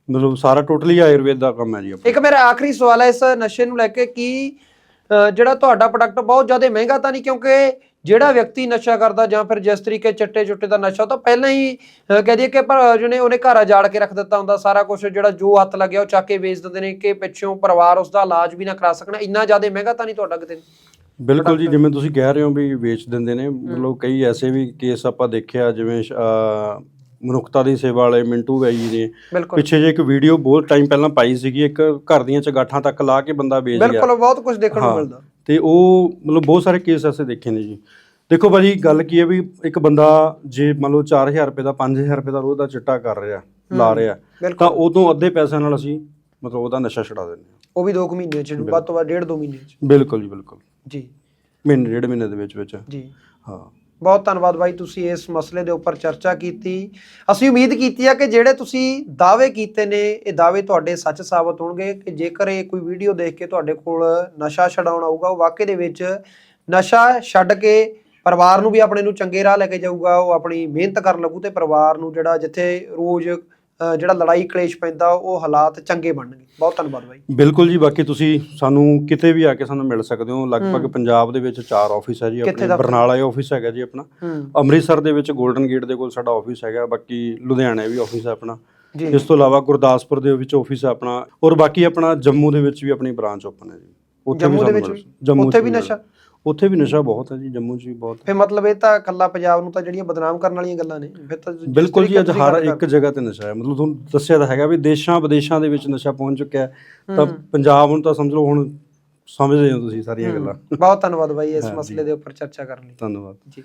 ਮਤਲਬ ਸਾਰਾ ਟੋਟਲੀ ਆਯੁਰਵੇਦ ਦਾ ਕੰਮ ਹੈ ਜੀ ਆਪਣਾ। ਇੱਕ ਮੇਰਾ ਆਖਰੀ ਸਵਾਲ ਹੈ ਇਸ ਨਸ਼ੇ ਨੂੰ ਲੈ ਕੇ ਕਿ ਅ, ਜਿਹੜਾ ਤੁਹਾਡਾ ਪ੍ਰੋਡਕਟ ਬਹੁਤ ਜ਼ਿਆਦਾ ਮਹਿੰਗਾ ਤਾਂ ਨਹੀਂ ਕਿਉਂਕਿ ਜਿਹੜਾ ਵਿਅਕਤੀ ਨਸ਼ਾ ਕਰਦਾ ਜਾਂ ਫਿਰ ਜਿਸ ਤਰੀਕੇ ਚੱਟੇ ਚੁੱਟੇ ਦਾ ਨਸ਼ਾ ਉਹ ਤਾਂ ਪਹਿਲਾਂ ਹੀ ਅ, ਕਹਿ ਦਈਏ ਕਿ ਪਰ ਜਿਹਨੇ ਉਹਨੇ ਘਰ ਉਜਾੜ ਕੇ ਰੱਖ ਦਿੱਤਾ ਹੁੰਦਾ ਸਾਰਾ ਕੁਝ ਜਿਹੜਾ ਜੋ ਹੱਥ ਲੱਗਿਆ ਉਹ ਚੱਕ ਕੇ ਵੇਚ ਦਿੰਦੇ ਨੇ ਕਿ ਪਿੱਛੋਂ ਪਰਿਵਾਰ ਉਸ ਦਾ ਇਲਾਜ ਵੀ ਨਾ ਕਰਾ ਸਕਣਾ ਇੰਨਾ ਜ਼ਿਆਦਾ ਮਹਿੰਗਾ ਤਾਂ ਨਹੀਂ ਤੁਹਾਡਾ ਕਿਤੇ? ਬਿਲਕੁਲ ਜੀ ਜਿਵੇਂ ਤੁਸੀਂ ਕਹਿ ਰਹੇ ਹੋ ਵੀ ਵੇਚ ਦਿੰਦੇ ਨੇ ਮਤਲਬ ਕਈ ਐਸੇ ਵੀ ਕੇਸ ਆਪਾਂ ਦੇਖਿਆ ਜਿਵੇਂ ਮਨੁੱਖਤਾ ਦੀ ਸੇਵਾ ਵਾਲੇ ਮਿੰਟੂ ਬਾਈ ਜੀ ਨੇ। ਪਿੱਛੇ ਜੇ ਇੱਕ ਵੀਡੀਓ ਬਹੁਤ ਟਾਈਮ ਪਹਿਲਾਂ ਪਾਈ ਸੀਗੀ ਇੱਕ ਘਰ ਦੀਆਂ ਚਗਾਠਾਂ ਤੱਕ ਲਾ ਕੇ ਬੰਦਾ ਵੇਚ ਗਿਆ। ਬਿਲਕੁਲ ਬਹੁਤ ਕੁਝ ਦੇਖਣ ਨੂੰ। ਮਿਲਦਾ। ਤੇ ਉਹ ਮਤਲਬ ਬਹੁਤ ਸਾਰੇ ਕੇਸ ਐਸੇ ਦੇਖੇ ਨੇ ਜੀ। ਦੇਖੋ ਭਾਜੀ ਗੱਲ ਕੀ ਹੈ ਵੀ ਇੱਕ ਬੰਦਾ ਜੇ ਮੰਨ ਲਓ 4000 ਰੁਪਏ ਦਾ 5000 ਰੁਪਏ ਦਾ ਰੋਜ਼ ਦਾ ਚਿੱਟਾ ਕਰ ਰਿਹਾ ਲਾ ਰਿਹਾ ਤਾਂ ਉਦੋਂ ਅੱਧੇ ਪੈਸਿਆਂ ਨਾਲ ਅਸੀਂ ਮਤਲਬ ਉਹਦਾ ਨਸ਼ਾ ਛੁਡਾ ਦਿੰਦੇ ਉਹ ਵੀ 2 ਮਹੀਨੇ ਚ ਵੱਧ ਤੋਂ ਵੱਧ ਡੇਢ ਦੋ ਮਹੀਨੇ ਚ। ਬਿਲਕੁਲ ਜੀ ਬਿਲਕੁਲ। ਜੀ। ਮਹੀਨੇ ਡੇਢ ਮਹੀਨੇ ਦੇ ਵਿੱਚ ਵਿੱਚ। ਜੀ। ਹਾਂ। ਬਹੁਤ ਧੰਨਵਾਦ ਬਾਈ ਤੁਸੀਂ ਇਸ ਮਸਲੇ ਦੇ ਉੱਪਰ ਚਰਚਾ ਕੀਤੀ। ਅਸੀਂ ਉਮੀਦ ਕੀਤੀ ਆ ਕਿ ਜਿਹੜੇ ਤੁਸੀਂ ਦਾਅਵੇ ਕੀਤੇ ਨੇ ਇਹ ਦਾਅਵੇ ਤੁਹਾਡੇ ਸੱਚ ਸਾਬਤ ਹੋਣਗੇ ਕਿ ਜੇਕਰ ਇਹ ਕੋਈ ਵੀਡੀਓ ਦੇਖ ਕੇ ਤੁਹਾਡੇ ਕੋਲ ਨਸ਼ਾ ਛਡਾਉਣ ਆਊਗਾ ਉਹ ਵਾਕਈ ਦੇ ਵਿੱਚ ਨਸ਼ਾ ਛੱਡ ਕੇ ਪਰਿਵਾਰ ਨੂੰ ਵੀ ਆਪਣੇ ਨੂੰ ਚੰਗੇ ਰਾਹ ਲੈ ਕੇ ਜਾਊਗਾ ਉਹ ਆਪਣੀ ਮਿਹਨਤ ਕਰਨ ਲੱਗੂ ਤੇ ਪਰਿਵਾਰ ਨੂੰ ਜਿਹੜਾ ਜਿੱਥੇ ਰੋਜ਼ ਜਿਹੜਾ ਲੜਾਈ ਕਲੇਸ਼ ਪੈਂਦਾ ਉਹ ਹਾਲਾਤ ਚੰਗੇ ਬਣਨਗੇ। ਬਹੁਤ ਧੰਨਵਾਦ ਬਾਈ। ਬਿਲਕੁਲ ਜੀ ਬਾਕੀ ਤੁਸੀਂ ਸਾਨੂੰ ਕਿਤੇ ਵੀ ਆ ਕੇ ਸਾਨੂੰ ਮਿਲ ਸਕਦੇ ਹੋ। ਲਗਭਗ ਪੰਜਾਬ ਦੇ ਵਿੱਚ ਚਾਰ ਆਫਿਸ ਹੈ ਜੀ ਆਪਣੇ? ਬਰਨਾਲਾ ਆਫਿਸ ਹੈਗਾ ਜੀ ਆਪਣਾ। ਅੰਮ੍ਰਿਤਸਰ ਦੇ ਵਿੱਚ 골ਡਨ ਗੇਟ ਦੇ ਕੋਲ ਸਾਡਾ ਆਫਿਸ ਹੈਗਾ ਬਾਕੀ ਲੁਧਿਆਣੇ ਵੀ ਆਫਿਸ ਹੈ ਆਪਣਾ। ਇਸ ਤੋਂ ਇਲਾਵਾ ਗੁਰਦਾਸਪੁਰ ਦੇ ਵਿੱਚ ਆਫਿਸ ਹੈ ਆਪਣਾ ਔਰ ਬਾਕੀ ਆਪਣਾ ਜੰਮੂ ਦੇ ਵਿੱਚ ਵੀ ਆਪਣੀ ਬ੍ਰਾਂਚ ਓਪਨ ਹੈ ਜੀ। ਉੱਥੇ ਜੰਮੂ ਦੇ ਵਿੱਚ ਵੀ? ਉੱਥੇ ਵੀ ਨਸ਼ਾ? ਉੱਥੇ ਵੀ ਨਸ਼ਾ ਬਹੁਤ ਹੈ ਜੀ ਜੰਮੂ 'ਚ ਵੀ ਬਹੁਤ ਹੈ। ਮਤਲਬ ਇਹ ਤਾਂ ਕੱਲਾ ਪੰਜਾਬ ਨੂੰ ਤਾਂ ਜਿਹੜੀਆਂ ਬਦਨਾਮ ਕਰਨ ਵਾਲੀਆਂ ਗੱਲਾਂ ਨੇ ਫਿਰ ਤਾਂ ਜਿਸ ਬਿਲਕੁਲ ਜੀ ਤਰੀਕੇ ਅੱਜ ਤੁਸੀਂ ਹਰ ਗੱਲ ਇੱਕ ਜਗ੍ਹਾ ਤੇ ਨਸ਼ਾ ਹੈ। ਮਤਲਬ ਤੁਹਾਨੂੰ ਦੱਸਿਆ ਤਾਂ ਹੈਗਾ ਵੀ ਦੇਸ਼ਾਂ ਵਿਦੇਸ਼ਾਂ ਦੇ ਵਿੱਚ ਨਸ਼ਾ ਪਹੁੰਚ ਚੁੱਕਿਆ ਹੈ। ਤਾਂ। ਪੰਜਾਬ ਹੁਣ ਤਾਂ ਸਮਝ ਲਓ ਹੁਣ ਸਮਝਦੇ ਹੋ ਤੁਸੀਂ ਸਾਰੀਆਂ ਗੱਲਾਂ। ਬਹੁਤ ਧੰਨਵਾਦ ਬਾਈ ਇਸ। ਮਸਲੇ ਦੇ ਉੱਪਰ ਚਰਚਾ ਕਰਨ ਲਈ। ਧੰਨਵਾਦ। ਜੀ।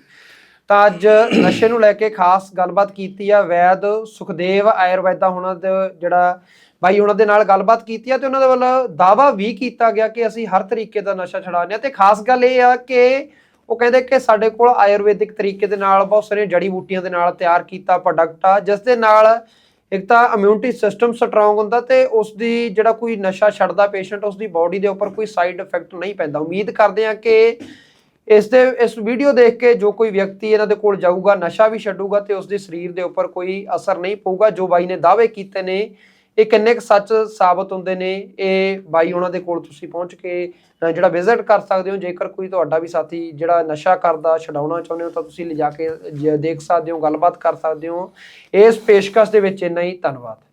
ਤਾਂ ਅੱਜ ਨਸ਼ੇ ਨੂੰ ਲੈ ਕੇ ਖਾਸ ਗੱਲਬਾਤ ਕੀਤੀ ਆ ਵੈਦ ਸੁਖਦੇਵ ਆਯੁਰਵੈਦਾ ਉਹਨਾਂ ਦੇ ਜਿਹੜਾ ਬਾਈ ਉਹਨਾਂ ਦੇ ਨਾਲ ਗੱਲਬਾਤ ਕੀਤੀ ਆ ਤੇ ਉਹਨਾਂ ਦੇ ਵੱਲ ਦਾਵਾ ਵੀ ਕੀਤਾ ਗਿਆ ਕਿ ਅਸੀਂ ਹਰ ਤਰੀਕੇ ਦਾ ਨਸ਼ਾ ਛਡਾਉਂਦੇ ਆ ਤੇ ਖਾਸ ਗੱਲ ਇਹ ਆ ਕਿ ਉਹ ਕਹਿੰਦੇ ਕਿ ਸਾਡੇ ਕੋਲ ਆਯੁਰਵੈਦਿਕ ਤਰੀਕੇ ਦੇ ਨਾਲ ਬਹੁਤ ਸਾਰੀਆਂ ਜੜੀ ਬੂਟੀਆਂ ਦੇ ਨਾਲ ਤਿਆਰ ਕੀਤਾ ਪ੍ਰੋਡਕਟ ਆ, ਜਿਸ ਦੇ ਨਾਲ ਇੱਕ ਤਾਂ ਇਮਿਊਨਿਟੀ ਸਿਸਟਮ ਸਟਰੋਂਗ ਹੁੰਦਾ ਤੇ ਉਸ ਦੀ ਜਿਹੜਾ ਕੋਈ ਨਸ਼ਾ ਛੱਡਦਾ ਪੇਸ਼ੈਂਟ ਉਸ ਦੀ ਬਾਡੀ ਦੇ ਉੱਪਰ ਕੋਈ ਸਾਈਡ ਇਫੈਕਟ ਨਹੀਂ ਪੈਂਦਾ। ਉਮੀਦ ਕਰਦੇ ਆ ਕਿ ਇਸ ਦੇ, ਇਸ ਵੀਡੀਓ ਦੇਖ ਕੇ ਜੋ ਕੋਈ ਵਿਅਕਤੀ ਇਹਨਾਂ ਦੇ ਕੋਲ ਜਾਊਗਾ, ਨਸ਼ਾ ਵੀ ਛੱਡੂਗਾ ਤੇ ਉਸ ਦੇ ਸਰੀਰ ਦੇ ਉੱਪਰ ਕੋਈ ਅਸਰ ਨਹੀਂ ਪਊਗਾ, ਜੋ ਬਾਈ ਨੇ ਦਾਅਵੇ ਕੀਤੇ ਨੇ ਇਹ ਕਿੰਨੇ ਕੁ ਸੱਚ ਸਾਬਤ ਹੁੰਦੇ ਨੇ? ਇਹ ਬਾਈ ਉਹਨਾਂ ਦੇ ਕੋਲ ਤੁਸੀਂ ਪਹੁੰਚ ਕੇ ਜਿਹੜਾ ਵਿਜ਼ਿਟ ਕਰ ਸਕਦੇ ਹੋ, ਜੇਕਰ ਕੋਈ ਤੁਹਾਡਾ ਵੀ ਸਾਥੀ ਜਿਹੜਾ ਨਸ਼ਾ ਕਰਦਾ, ਛਡਾਉਣਾ ਚਾਹੁੰਦੇ ਹੋ, ਤਾਂ ਤੁਸੀਂ ਲਿਜਾ ਕੇ ਦੇਖ ਸਕਦੇ ਹੋ, ਗੱਲਬਾਤ ਕਰ ਸਕਦੇ ਹੋ। ਇਸ ਪੇਸ਼ਕਸ਼ ਦੇ ਵਿੱਚ ਇੰਨਾ ਹੀ, ਧੰਨਵਾਦ।